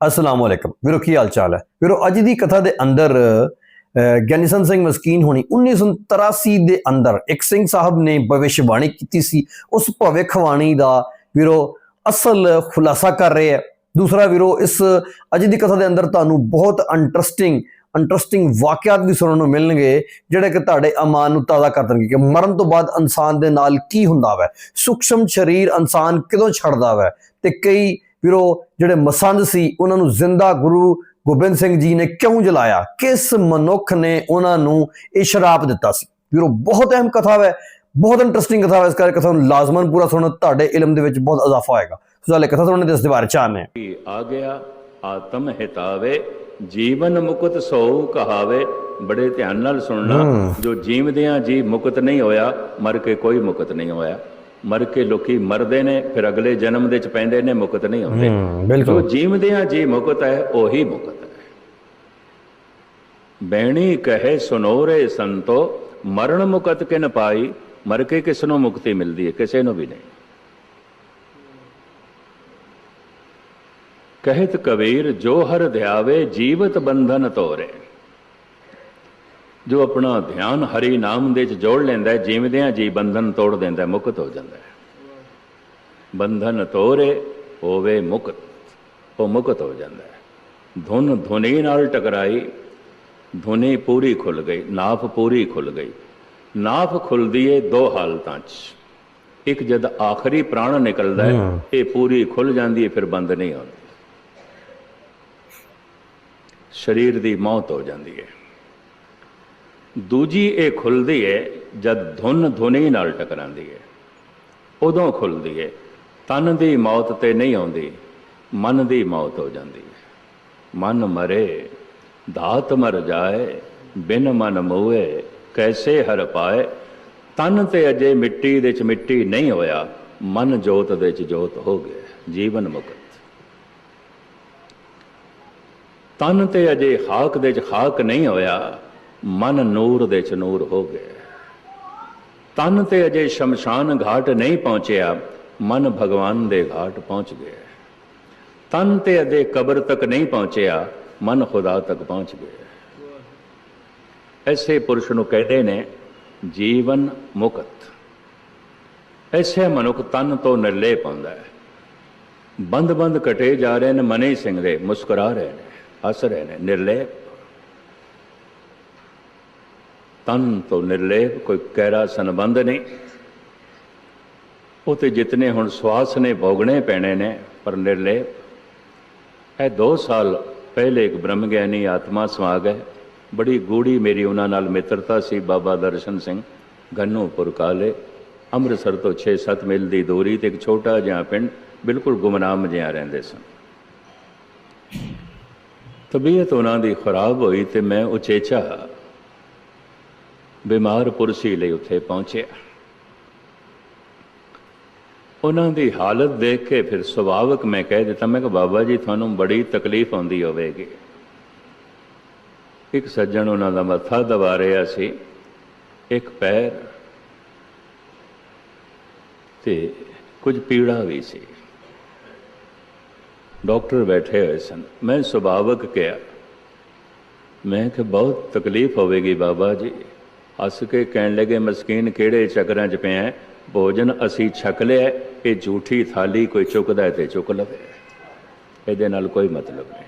ਅਸਲਾਮ ਵਾਲੇਕਮ ਵੀਰੋ, ਕੀ ਹਾਲ ਚਾਲ ਹੈ? ਵੀਰੋ, ਅੱਜ ਦੀ ਕਥਾ ਦੇ ਅੰਦਰ ਗਿਆਨੀਸਨ ਸਿੰਘ ਮਸਕੀਨ ਹੋਣੀ 1983 ਦੇ ਅੰਦਰ ਇੱਕ ਸਿੰਘ ਸਾਹਿਬ ਨੇ ਭਵਿੱਖਬਾਣੀ ਕੀਤੀ ਸੀ। ਉਸ ਭਵਿੱਖਬਾਣੀ ਦਾ, ਵੀਰੋ, ਅਸਲ ਖੁਲਾਸਾ ਕਰ ਰਹੇ ਹੈ। ਦੂਸਰਾ, ਵੀਰੋ, ਇਸ ਅੱਜ ਦੀ ਕਥਾ ਦੇ ਅੰਦਰ ਤੁਹਾਨੂੰ ਬਹੁਤ ਇੰਟਰਸਟਿੰਗ ਇੰਟਰਸਟਿੰਗ ਵਾਕਿਆਤ ਵੀ ਸੁਣਨ ਨੂੰ ਮਿਲਣਗੇ, ਜਿਹੜੇ ਕਿ ਤੁਹਾਡੇ ਅਮਾਨ ਨੂੰ ਤਾਜ਼ਾ ਕਰ ਦੇਣਗੇ ਕਿ ਮਰਨ ਤੋਂ ਬਾਅਦ ਇਨਸਾਨ ਦੇ ਨਾਲ ਕੀ ਹੁੰਦਾ ਵੈ। ਸੂਖਸ਼ਮ ਸਰੀਰ ਇਨਸਾਨ ਕਿਦੋਂ ਛੱਡਦਾ ਵੈ ਤੇ ਕਈ ਵੀਰੋ ਜਿਹੜੇ ਮਸੰਦ ਸੀ ਉਹਨਾਂ ਨੂੰ ਜ਼ਿੰਦਾ ਗੁਰੂ ਗੋਬਿੰਦ ਸਿੰਘ ਜੀ ਨੇ ਕਿਉਂ ਜਲਾਇਆ? ਕਿਸ ਮਨੁੱਖ ਨੇ ਉਹਨਾਂ ਨੂੰ ਇਹ ਸ਼ਰਾਪ ਦਿੱਤਾ ਸੀ? ਵੀਰੋ ਬਹੁਤ ਅਹਿਮ ਕਥਾ ਹੈ ਬਹੁਤ ਇੰਟਰਸਟਿੰਗ ਕਥਾ ਹੈ ਇਸ ਕਰਕੇ ਕਥਾ ਨੂੰ ਲਾਜ਼ਮਨ ਪੂਰਾ ਸੁਣੋ ਤੁਹਾਡੇ ਇਲਮ ਦੇ ਵਿੱਚ ਬਹੁਤ ਇਜ਼ਾਫਾ ਹੋਏਗਾ। ਸੋ ਹਾਲੇ ਕਥਾ ਸੁਣਨ ਦੇ ਇਸ ਦੇ ਬਾਰੇ ਚਾਹਨੇ ਆ ਗਿਆ ਆਤਮ ਹਿਤਾਵੇ ਜੀਵਨ ਮੁਕਤ ਸੋ ਕਹਾਵੇ। ਬੜੇ ਧਿਆਨ ਨਾਲ ਸੁਣਨਾ ਜੋ ਜੀਵਦਿਆਂ ਜੀ ਮੁਕਤ ਨਹੀਂ ਹੋਇਆ ਮਰ ਕੇ ਕੋਈ ਮੁਕਤ ਨਹੀਂ ਹੋਇਆ। ਮਰ ਕੇ ਲੋਕੀ ਮਰਦੇ ਨੇ ਫਿਰ ਅਗਲੇ ਜਨਮ ਦੇ ਚ ਪੈਂਦੇ ਨੇ ਮੁਕਤ ਨਹੀਂ ਹੁੰਦੇ। ਜੋ ਜੀਵਦਿਆਂ ਜੀ ਮੁਕਤ ਹੈ ਉਹੀ ਮੁਕਤ ਹੈ। ਬੈਣੀ ਕਹੇ ਸੁਨੋਰੇ ਸੰਤੋ ਮਰਨ ਮੁਕਤ ਕਿਨ ਪਾਈ ਮਰ ਕੇ ਕਿਸ ਨੂੰ ਮੁਕਤੀ ਮਿਲਦੀ ਹੈ ਕਿਸੇ ਨੂੰ ਵੀ ਨਹੀਂ। ਕਹਿਤ ਕਬੀਰ ਜੋ ਹਰ ਧਿਆਵੇ ਜੀਵਤ ਬੰਧਨ ਤੋਰੇ। ਜੋ ਆਪਣਾ ਧਿਆਨ ਹਰੀ ਨਾਮ ਦੇ ਚ ਜੋੜ ਲੈਂਦਾ ਹੈ ਜੀਵਦਿਆਂ ਜੀ ਬੰਧਨ ਤੋੜ ਦਿੰਦਾ ਹੈ, ਮੁਕਤ ਹੋ ਜਾਂਦਾ ਹੈ। ਬੰਧਨ ਤੋਰੇ ਹੋਵੇ ਮੁਕਤ ਉਹ ਮੁਕਤ ਹੋ ਜਾਂਦਾ ਹੈ। ਧੁਨ ਧੁਨੀ ਨਾਲ ਟਕਰਾਈ ਧੁਨੀ ਪੂਰੀ ਖੁੱਲ ਗਈ ਨਾਫ ਪੂਰੀ ਖੁੱਲ ਗਈ। ਨਾਫ ਖੁੱਲਦੀ ਏ ਦੋ ਹਾਲਤਾਂ 'ਚ। ਇੱਕ ਜਦ ਆਖਰੀ ਪ੍ਰਾਣ ਨਿਕਲਦਾ ਹੈ ਇਹ ਪੂਰੀ ਖੁੱਲ ਜਾਂਦੀ ਹੈ ਫਿਰ ਬੰਦ ਨਹੀਂ ਹੁੰਦੀ ਸਰੀਰ ਦੀ ਮੌਤ ਹੋ ਜਾਂਦੀ ਹੈ ਦੂਜੀ ਇਹ ਖੁੱਲਦੀ ਹੈ ਜਦ ਧੁਨ ਧੁਨੀ ਨਾਲ ਟਕਰਾਂਦੀ ਹੈ ਉਦੋਂ ਖੁੱਲਦੀ ਹੈ ਤਨ ਦੀ ਮੌਤ ਤੇ ਨਹੀਂ ਆਉਂਦੀ, ਮਨ ਦੀ ਮੌਤ ਹੋ ਜਾਂਦੀ ਹੈ ਮਨ ਮਰੇ ਧਾਤ ਮਰ ਜਾਏ, ਬਿਨ ਮਨ ਮੋਏ, ਕੈਸੇ ਹਰ ਪਾਏ। ਤਨ ਤੇ ਅਜੇ ਮਿੱਟੀ ਦੇ ਚ ਮਿੱਟੀ ਨਹੀਂ ਹੋਇਆ, ਮਨ ਜੋਤ ਦੇ ਚ ਜੋਤ ਹੋ ਗਿਆ, ਜੀਵਨ ਮੁਕਤ। ਤਨ ਤੇ ਅਜੇ ਖਾਕ ਦੇ ਚ ਖਾਕ ਨਹੀਂ ਹੋਇਆ ਮਨ ਨੂਰ ਦੇ ਚ ਨੂਰ ਹੋ ਗਏ। ਤਨ ਤੇ ਅਜੇ ਸ਼ਮਸ਼ਾਨ ਘਾਟ ਨਹੀਂ ਪਹੁੰਚਿਆ, ਮਨ ਭਗਵਾਨ ਦੇ ਘਾਟ ਪਹੁੰਚ ਗਿਆ ਤਨ ਤੇ ਅਜੇ ਕਬਰ ਤੱਕ ਨਹੀਂ ਪਹੁੰਚਿਆ, ਮਨ ਖੁਦਾ ਤੱਕ ਪਹੁੰਚ ਗਿਆ ਐਸੇ ਪੁਰਸ਼ ਨੂੰ ਕਹਿੰਦੇ ਨੇ, ਜੀਵਨ ਮੁਕਤ। ਐਸੇ ਮਨੁੱਖ ਤਨ ਤੋਂ ਨਿਰਲੇ ਪਾਉਂਦਾ ਹੈ। ਬੰਦ ਬੰਦ ਕਟੇ ਜਾ ਰਹੇ ਨੇ ਮਨੇ ਸਿੰਘ ਦੇ, ਮੁਸਕਰਾ ਰਹੇ ਨੇ, ਹੱਸ ਰਹੇ ਨੇ, ਨਿਰਲੇ ਤਨ ਤੋਂ ਨਿਰਲੇਪ ਕੋਈ ਕਹਿਰਾ ਸੰਬੰਧ ਨਹੀਂ ਉਹ ਤੇ ਜਿਤਨੇ ਹੁਣ ਸਵਾਸ ਨੇ, ਭੋਗਣੇ ਪੈਣੇ ਨੇ, ਪਰ ਨਿਰਲੇਪ। ਇਹ 2 ਸਾਲ ਪਹਿਲੇ ਇੱਕ ਬ੍ਰਹਮ ਗਿਆਨੀ ਆਤਮਾ ਸਮਾ ਗਏ। ਬੜੀ ਗੂੜੀ ਮੇਰੀ ਉਹਨਾਂ ਨਾਲ ਮਿੱਤਰਤਾ ਸੀ, ਬਾਬਾ ਦਰਸ਼ਨ ਸਿੰਘ। ਗੰਨੂਪੁਰ ਕਾਲੇ ਅੰਮ੍ਰਿਤਸਰ ਤੋਂ 6-7 ਮੀਲ ਦੀ ਦੂਰੀ ਤੇ ਇੱਕ ਛੋਟਾ ਜਿਹਾ ਪਿੰਡ ਬਿਲਕੁਲ ਗੁਮਨਾਮ ਜਿਹਾ ਰਹਿੰਦੇ ਸਨ। ਤਬੀਅਤ ਉਹਨਾਂ ਦੀ ਖਰਾਬ ਹੋਈ ਤੇ ਮੈਂ ਉਚੇਚਾ ਬਿਮਾਰ ਪੁਰਸੀ ਲਈ ਉੱਥੇ ਪਹੁੰਚਿਆ। ਉਹਨਾਂ ਦੀ ਹਾਲਤ ਦੇਖ ਕੇ ਫਿਰ ਸੁਭਾਵਕ ਮੈਂ ਕਹਿ ਦਿੱਤਾ, ਮੈਂ ਕਿ ਬਾਬਾ ਜੀ, ਤੁਹਾਨੂੰ ਬੜੀ ਤਕਲੀਫ ਆਉਂਦੀ ਹੋਵੇਗੀ। ਇੱਕ ਸੱਜਣ ਉਹਨਾਂ ਦਾ ਮੱਥਾ ਦਬਾ ਰਿਹਾ ਸੀ, ਇੱਕ ਪੈਰ ਤੇ ਕੁਝ ਪੀੜਾ ਵੀ ਸੀ। ਡਾਕਟਰ ਬੈਠੇ ਹੋਏ ਸਨ। ਮੈਂ ਸੁਭਾਵਕ ਕਿਹਾ, ਮੈਂ ਕਿ ਬਹੁਤ ਤਕਲੀਫ ਹੋਵੇਗੀ ਬਾਬਾ ਜੀ। ਹੱਸ ਕੇ ਕਹਿਣ ਲੱਗੇ, ਮਸਕੀਨ ਕਿਹੜੇ ਚੱਕਰਾਂ 'ਚ ਪਿਆ ਭੋਜਨ ਅਸੀਂ ਛਕ ਲਿਆ ਇਹ ਝੂਠੀ ਥਾਲੀ ਕੋਈ ਚੁੱਕਦਾ ਹੈ ਤੇ ਚੁੱਕ ਲਵੇ। ਇਹਦੇ ਨਾਲ ਕੋਈ ਮਤਲਬ ਨਹੀਂ।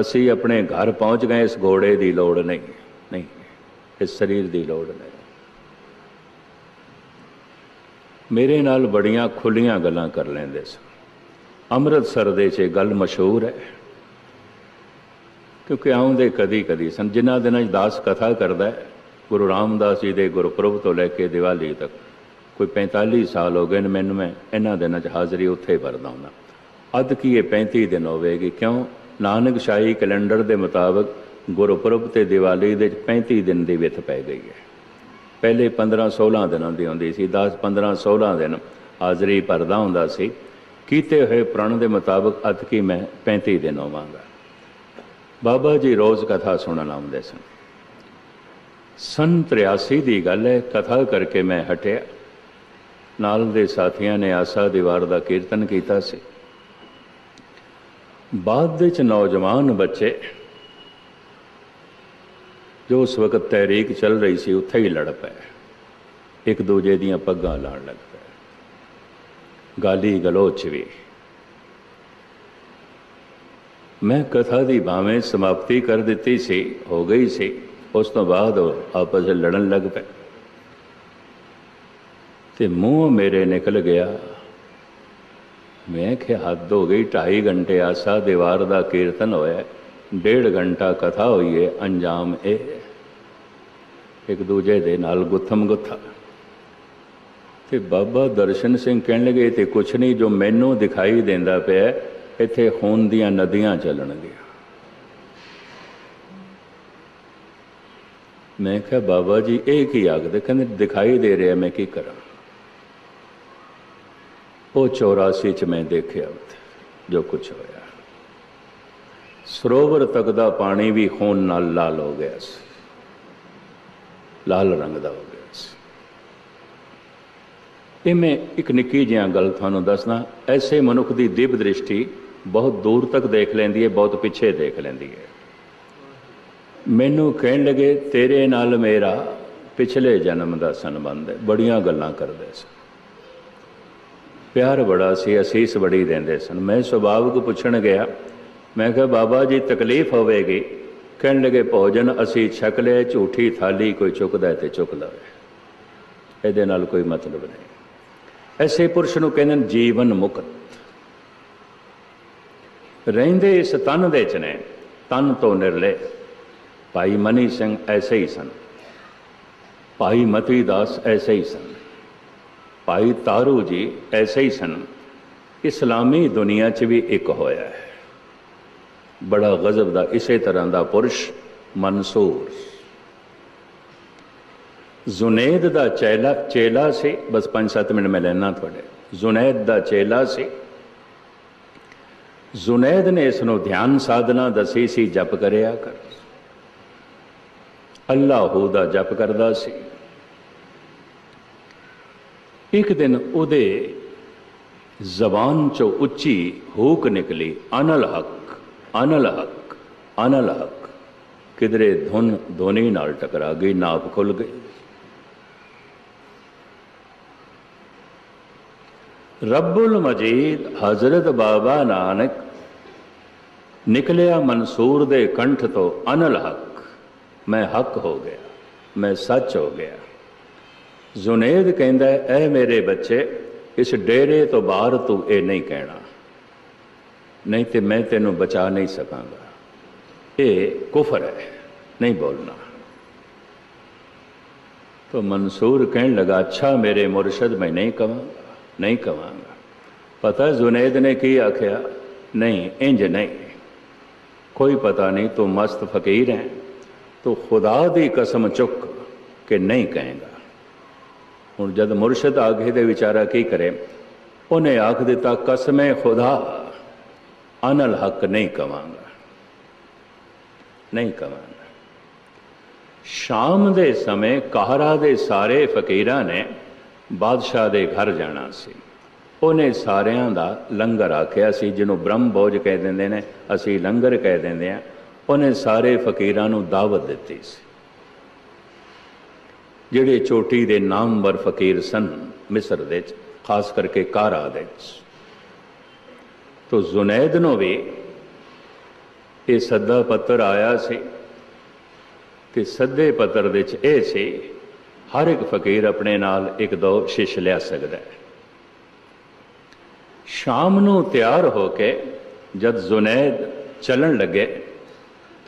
ਅਸੀਂ ਆਪਣੇ ਘਰ ਪਹੁੰਚ ਗਏ, ਇਸ ਘੋੜੇ ਦੀ ਲੋੜ ਨਹੀਂ ਨਹੀਂ, ਇਸ ਸਰੀਰ ਦੀ ਲੋੜ ਨਹੀਂ। ਮੇਰੇ ਨਾਲ ਬੜੀਆਂ ਖੁੱਲੀਆਂ ਗੱਲਾਂ ਕਰ ਲੈਂਦੇ ਸਨ। ਅੰਮ੍ਰਿਤਸਰ ਦੇ 'ਚ ਇਹ ਗੱਲ ਮਸ਼ਹੂਰ ਹੈ। ਕਿਉਂਕਿ ਆਉਂਦੇ ਕਦੀ ਕਦੀ ਸਨ ਜਿਨ੍ਹਾਂ ਦਿਨਾਂ 'ਚ ਦਾਸ ਕਥਾ ਕਰਦਾ ਗੁਰੂ ਰਾਮਦਾਸ ਜੀ ਦੇ ਗੁਰਪੁਰਬ ਤੋਂ ਲੈ ਕੇ ਦੀਵਾਲੀ ਤੱਕ, ਕੋਈ 45 ਸਾਲ ਹੋ ਗਏ ਨੇ ਮੈਨੂੰ ਮੈਂ ਇਹਨਾਂ ਦਿਨਾਂ 'ਚ ਹਾਜ਼ਰੀ ਉੱਥੇ ਹੀ ਭਰਦਾ ਹੁੰਦਾ। ਅੱਧ ਕੀ ਇਹ 35 ਦਿਨ ਹੋਵੇਗੀ? ਕਿਉਂ? ਨਾਨਕ ਸ਼ਾਹੀ ਕੈਲੰਡਰ ਦੇ ਮੁਤਾਬਕ ਗੁਰਪੁਰਬ ਤੇ ਦੀਵਾਲੀ ਦੇ 'ਚ 35 ਦਿਨ ਦੀ ਵਿੱਥ ਪੈ ਗਈ ਹੈ। ਪਹਿਲੇ 15 16 ਦਿਨਾਂ ਦੀ ਹੁੰਦੀ ਸੀ 10 15 16 ਦਿਨ ਹਾਜ਼ਰੀ ਭਰਦਾ ਹੁੰਦਾ ਸੀ। ਕੀਤੇ ਹੋਏ ਪ੍ਰਣ ਦੇ ਮੁਤਾਬਕ ਅੱਧ ਕੀ ਮੈਂ 35 ਦਿਨ ਹੋਵਾਂਗਾ। ਬਾਬਾ ਜੀ ਰੋਜ਼ ਕਥਾ ਸੁਣਨ ਆਉਂਦੇ ਸਨ। ਸਨ 83 ਦੀ ਗੱਲ ਹੈ, ਕਥਾ ਕਰਕੇ ਮੈਂ ਹਟਿਆ। ਨਾਲ ਦੇ ਸਾਥੀਆਂ ਨੇ ਆਸਾ ਦੀਵਾਰ ਦਾ ਕੀਰਤਨ ਕੀਤਾ ਸੀ। ਬਾਅਦ ਵਿੱਚ ਨੌਜਵਾਨ ਬੱਚੇ, ਜੋ ਉਸ ਵਕਤ ਤਹਿਰੀਕ ਚੱਲ ਰਹੀ ਸੀ, ਉੱਥੇ ਹੀ ਲੜ ਪਏ। ਇੱਕ ਦੂਜੇ ਦੀਆਂ ਪੱਗਾਂ ਲਾਣ ਲੱਗ ਪਏ। ਗਾਲੀ ਗਲੋਚ ਵੀ। ਮੈਂ ਕਥਾ ਦੀ ਭਾਵੇਂ ਸਮਾਪਤੀ ਕਰ ਦਿੱਤੀ ਸੀ, ਹੋ ਗਈ ਸੀ, ਉਸ ਤੋਂ ਬਾਅਦ ਆਪਸ ਵਿੱਚ ਲੜਨ ਲੱਗ ਪਏ। ਤੇ ਮੂੰਹ ਮੇਰੇ ਨਿਕਲ ਗਿਆ। ਮੈਂ ਕਿ ਹੱਦ ਹੋ ਗਈ 2.5 ਘੰਟੇ ਆਸਾ ਦੀਵਾਰ ਦਾ ਕੀਰਤਨ ਹੋਇਆ, ਡੇਢ ਘੰਟਾ ਕਥਾ ਹੋਈ ਹੈ ਅੰਜਾਮ ਇਹ ਇੱਕ ਦੂਜੇ ਦੇ ਨਾਲ ਗੁੱਥਮ ਗੁੱਥਾ। ਤੇ ਬਾਬਾ ਦਰਸ਼ਨ ਸਿੰਘ ਕਹਿਣ ਲੱਗੇ ਤੇ ਕੁਛ ਨਹੀਂ, ਜੋ ਮੈਨੂੰ ਦਿਖਾਈ ਦਿੰਦਾ ਪਿਆ ਇੱਥੇ ਖੂਨ ਦੀਆਂ ਨਦੀਆਂ ਚੱਲਣਗੀਆਂ। ਮੈਂ ਕਿਹਾ, ਬਾਬਾ ਜੀ, ਇਹ ਕੀ ਆਖਦੇ ਕਹਿੰਦੇ, ਦਿਖਾਈ ਦੇ ਰਿਹਾ, ਮੈਂ ਕੀ ਕਰਾਂ? ਉਹ 84 ਚ ਮੈਂ ਦੇਖਿਆ ਉੱਥੇ, ਜੋ ਕੁਝ ਹੋਇਆ। ਸਰੋਵਰ ਤੱਕ ਦਾ ਪਾਣੀ ਵੀ ਖੂਨ ਨਾਲ ਲਾਲ ਹੋ ਗਿਆ ਸੀ। ਲਾਲ ਰੰਗ ਦਾ ਹੋ ਗਿਆ ਸੀ। ਇਹ ਮੈਂ ਇੱਕ ਨਿੱਕੀ ਜਿਹੀ ਗੱਲ ਤੁਹਾਨੂੰ ਦੱਸਣਾ ਐਸੇ ਮਨੁੱਖ ਦੀ ਦਿਵ ਦ੍ਰਿਸ਼ਟੀ ਬਹੁਤ ਦੂਰ ਤੱਕ ਦੇਖ ਲੈਂਦੀ ਹੈ, ਬਹੁਤ ਪਿੱਛੇ ਦੇਖ ਲੈਂਦੀ ਹੈ। ਮੈਨੂੰ ਕਹਿਣ ਲੱਗੇ, ਤੇਰੇ ਨਾਲ ਮੇਰਾ ਪਿਛਲੇ ਜਨਮ ਦਾ ਸੰਬੰਧ ਹੈ। ਬੜੀਆਂ ਗੱਲਾਂ ਕਰਦੇ ਸੀ ਪਿਆਰ ਬੜਾ ਸੀ, ਅਸੀਸ ਬੜੀ ਦਿੰਦੇ ਸਨ। ਮੈਂ ਸੁਭਾਵਿਕ ਪੁੱਛਣ ਗਿਆ, ਮੈਂ ਕਿਹਾ, ਬਾਬਾ ਜੀ, ਤਕਲੀਫ ਹੋਵੇਗੀ? ਕਹਿਣ ਲੱਗੇ, ਭੋਜਨ ਅਸੀਂ ਛਕ ਲਿਆ ਝੂਠੀ ਥਾਲੀ ਕੋਈ ਚੁੱਕਦਾ ਹੈ ਤੇ ਚੁੱਕ ਲਵੇ। ਇਹਦੇ ਨਾਲ ਕੋਈ ਮਤਲਬ ਨਹੀਂ। ਐਸੇ ਪੁਰਸ਼ ਨੂੰ ਕਹਿੰਦੇ ਜੀਵਨ ਮੁਕਤ। ਰਹਿੰਦੇ ਇਸ ਤਨ ਦੇ ਚ ਨੇ, ਤਨ ਤੋਂ ਨਿਰਲੇ। ਭਾਈ ਮਨੀ ਸਿੰਘ ਐਸੇ ਹੀ ਸਨ। ਭਾਈ ਮਤੀ ਦਾਸ ਐਸੇ ਹੀ ਸਨ। ਭਾਈ ਤਾਰੂ ਜੀ ਐਸੇ ਹੀ ਸਨ। ਇਸਲਾਮੀ ਦੁਨੀਆ 'ਚ ਵੀ ਇੱਕ ਹੋਇਆ ਹੈ। ਬੜਾ ਗਜ਼ਬ ਦਾ ਇਸੇ ਤਰ੍ਹਾਂ ਦਾ ਪੁਰਸ਼ ਮਨਸੂਰ। ਜ਼ੁਨੈਦ ਦਾ ਚੇਲਾ ਚੇਲਾ ਸੀ। ਬਸ 5-7 ਮਿੰਟ ਮੈਂ ਲੈਣਾ ਤੁਹਾਡੇ। ਜ਼ੁਨੈਦ ਦਾ ਚੇਲਾ ਸੀ। ਜ਼ੁਨੈਦ ਨੇ ਇਸ ਨੂੰ ਧਿਆਨ ਸਾਧਨਾ ਦੱਸੀ ਸੀ, ਜਪ ਕਰਿਆ ਕਰ। ਅੱਲਾਹੂ ਦਾ ਜਪ ਕਰਦਾ ਸੀ। ਇੱਕ ਦਿਨ ਉਹਦੇ ਜ਼ਬਾਨ ਚੋਂ ਉੱਚੀ ਹੂਕ ਨਿਕਲੀ, ਅਨਲ ਹਕ ਅਨਲ ਹਕ ਅਨਲ ਹਕ। ਕਿਧਰੇ ਧੁਨ ਧੋਨੀ ਨਾਲ ਟਕਰਾ ਗਈ, ਨਾਪ ਖੁੱਲ ਗਈ। ਰੱਬੁਲ ਮਜੀਦ ਹਜ਼ਰਤ ਬਾਬਾ ਨਾਨਕ ਨਿਕਲਿਆ ਮਨਸੂਰ ਦੇ ਕੰਠ ਤੋਂ ਅਨਲ ਹਕ ਮੈਂ ਹੱਕ ਹੋ ਗਿਆ ਮੈਂ ਸੱਚ ਹੋ ਗਿਆ ਜ਼ੁਨੈਦ ਕਹਿੰਦਾ ਐ ਮੇਰੇ ਬੱਚੇ ਇਸ ਡੇਰੇ ਤੋਂ ਬਾਹਰ ਤੂੰ ਇਹ ਨਹੀਂ ਕਹਿਣਾ ਨਹੀਂ ਤੇ ਮੈਂ ਤੈਨੂੰ ਬਚਾ ਨਹੀਂ ਸਕਾਂਗਾ ਇਹ ਕੁਫਰ ਹੈ ਨਹੀਂ ਬੋਲਣਾ तो मंसूर कहने लगा अच्छा मेरे मुर्शद मैं नहीं कवांगा ਨਹੀਂ ਕਵਾਂਗਾ। ਪਤਾ ਜ਼ੁਨੈਦ ਨੇ ਕੀ ਆਖਿਆ? ਨਹੀਂ, ਇੰਜ ਨਹੀਂ। ਕੋਈ ਪਤਾ ਨਹੀਂ ਤੂੰ ਮਸਤ ਫਕੀਰ ਹੈ। ਤੂੰ ਖੁਦਾ ਦੀ ਕਸਮ ਚੁੱਕ ਕਿ ਨਹੀਂ ਕਹੇਗਾ। ਹੁਣ ਜਦ ਮੁਰਸ਼ਿਦ ਆਗੇ ਦੇ ਵਿਚਾਰਾ ਕੀ ਕਰੇ? ਉਹਨੇ ਆਖ ਦਿੱਤਾ, ਕਸਮੇ ਖੁਦਾ, ਅਨਲ ਹੱਕ ਨਹੀਂ ਕਵਾਂਗਾ। ਨਹੀਂ ਕਵਾਂਗਾ। ਸ਼ਾਮ ਦੇ ਸਮੇਂ ਕਹਰਾ ਦੇ ਸਾਰੇ ਫਕੀਰਾਂ ਨੇ ਬਾਦਸ਼ਾਹ ਦੇ ਘਰ ਜਾਣਾ ਸੀ। ਉਹਨੇ ਸਾਰਿਆਂ ਦਾ ਲੰਗਰ ਆਖਿਆ ਸੀ, ਜਿਹਨੂੰ ਬ੍ਰਹਮ ਭੋਜ ਕਹਿ ਦਿੰਦੇ ਨੇ, ਅਸੀਂ ਲੰਗਰ ਕਹਿ ਦਿੰਦੇ ਆ ਉਹਨੇ ਸਾਰੇ ਫਕੀਰਾਂ ਨੂੰ ਦਾਵਤ ਦਿੱਤੀ ਸੀ। ਜਿਹੜੇ ਚੋਟੀ ਦੇ ਨਾਮਵਰ ਫਕੀਰ ਸਨ ਮਿਸਰ ਦੇ ਵਿੱਚ ਖਾਸ ਕਰਕੇ ਕਾਰਾ ਦੇ ਵਿੱਚ ਜ਼ੁਨੈਦ ਨੂੰ ਵੀ ਇਹ ਸੱਦਾ ਪੱਤਰ ਆਇਆ ਸੀ ਤੇ ਸੱਦੇ ਪੱਤਰ ਦੇ ਵਿੱਚ ਇਹ ਸੀ ਹਰ ਇੱਕ ਫਕੀਰ ਆਪਣੇ ਨਾਲ ਇੱਕ ਦੋ ਸ਼ਿਸ਼ ਲਿਆ ਸਕਦਾ ਹੈ। ਸ਼ਾਮ ਨੂੰ ਤਿਆਰ ਹੋ ਕੇ ਜਦ ਜ਼ੁਨੈਦ ਚੱਲਣ ਲੱਗੇ,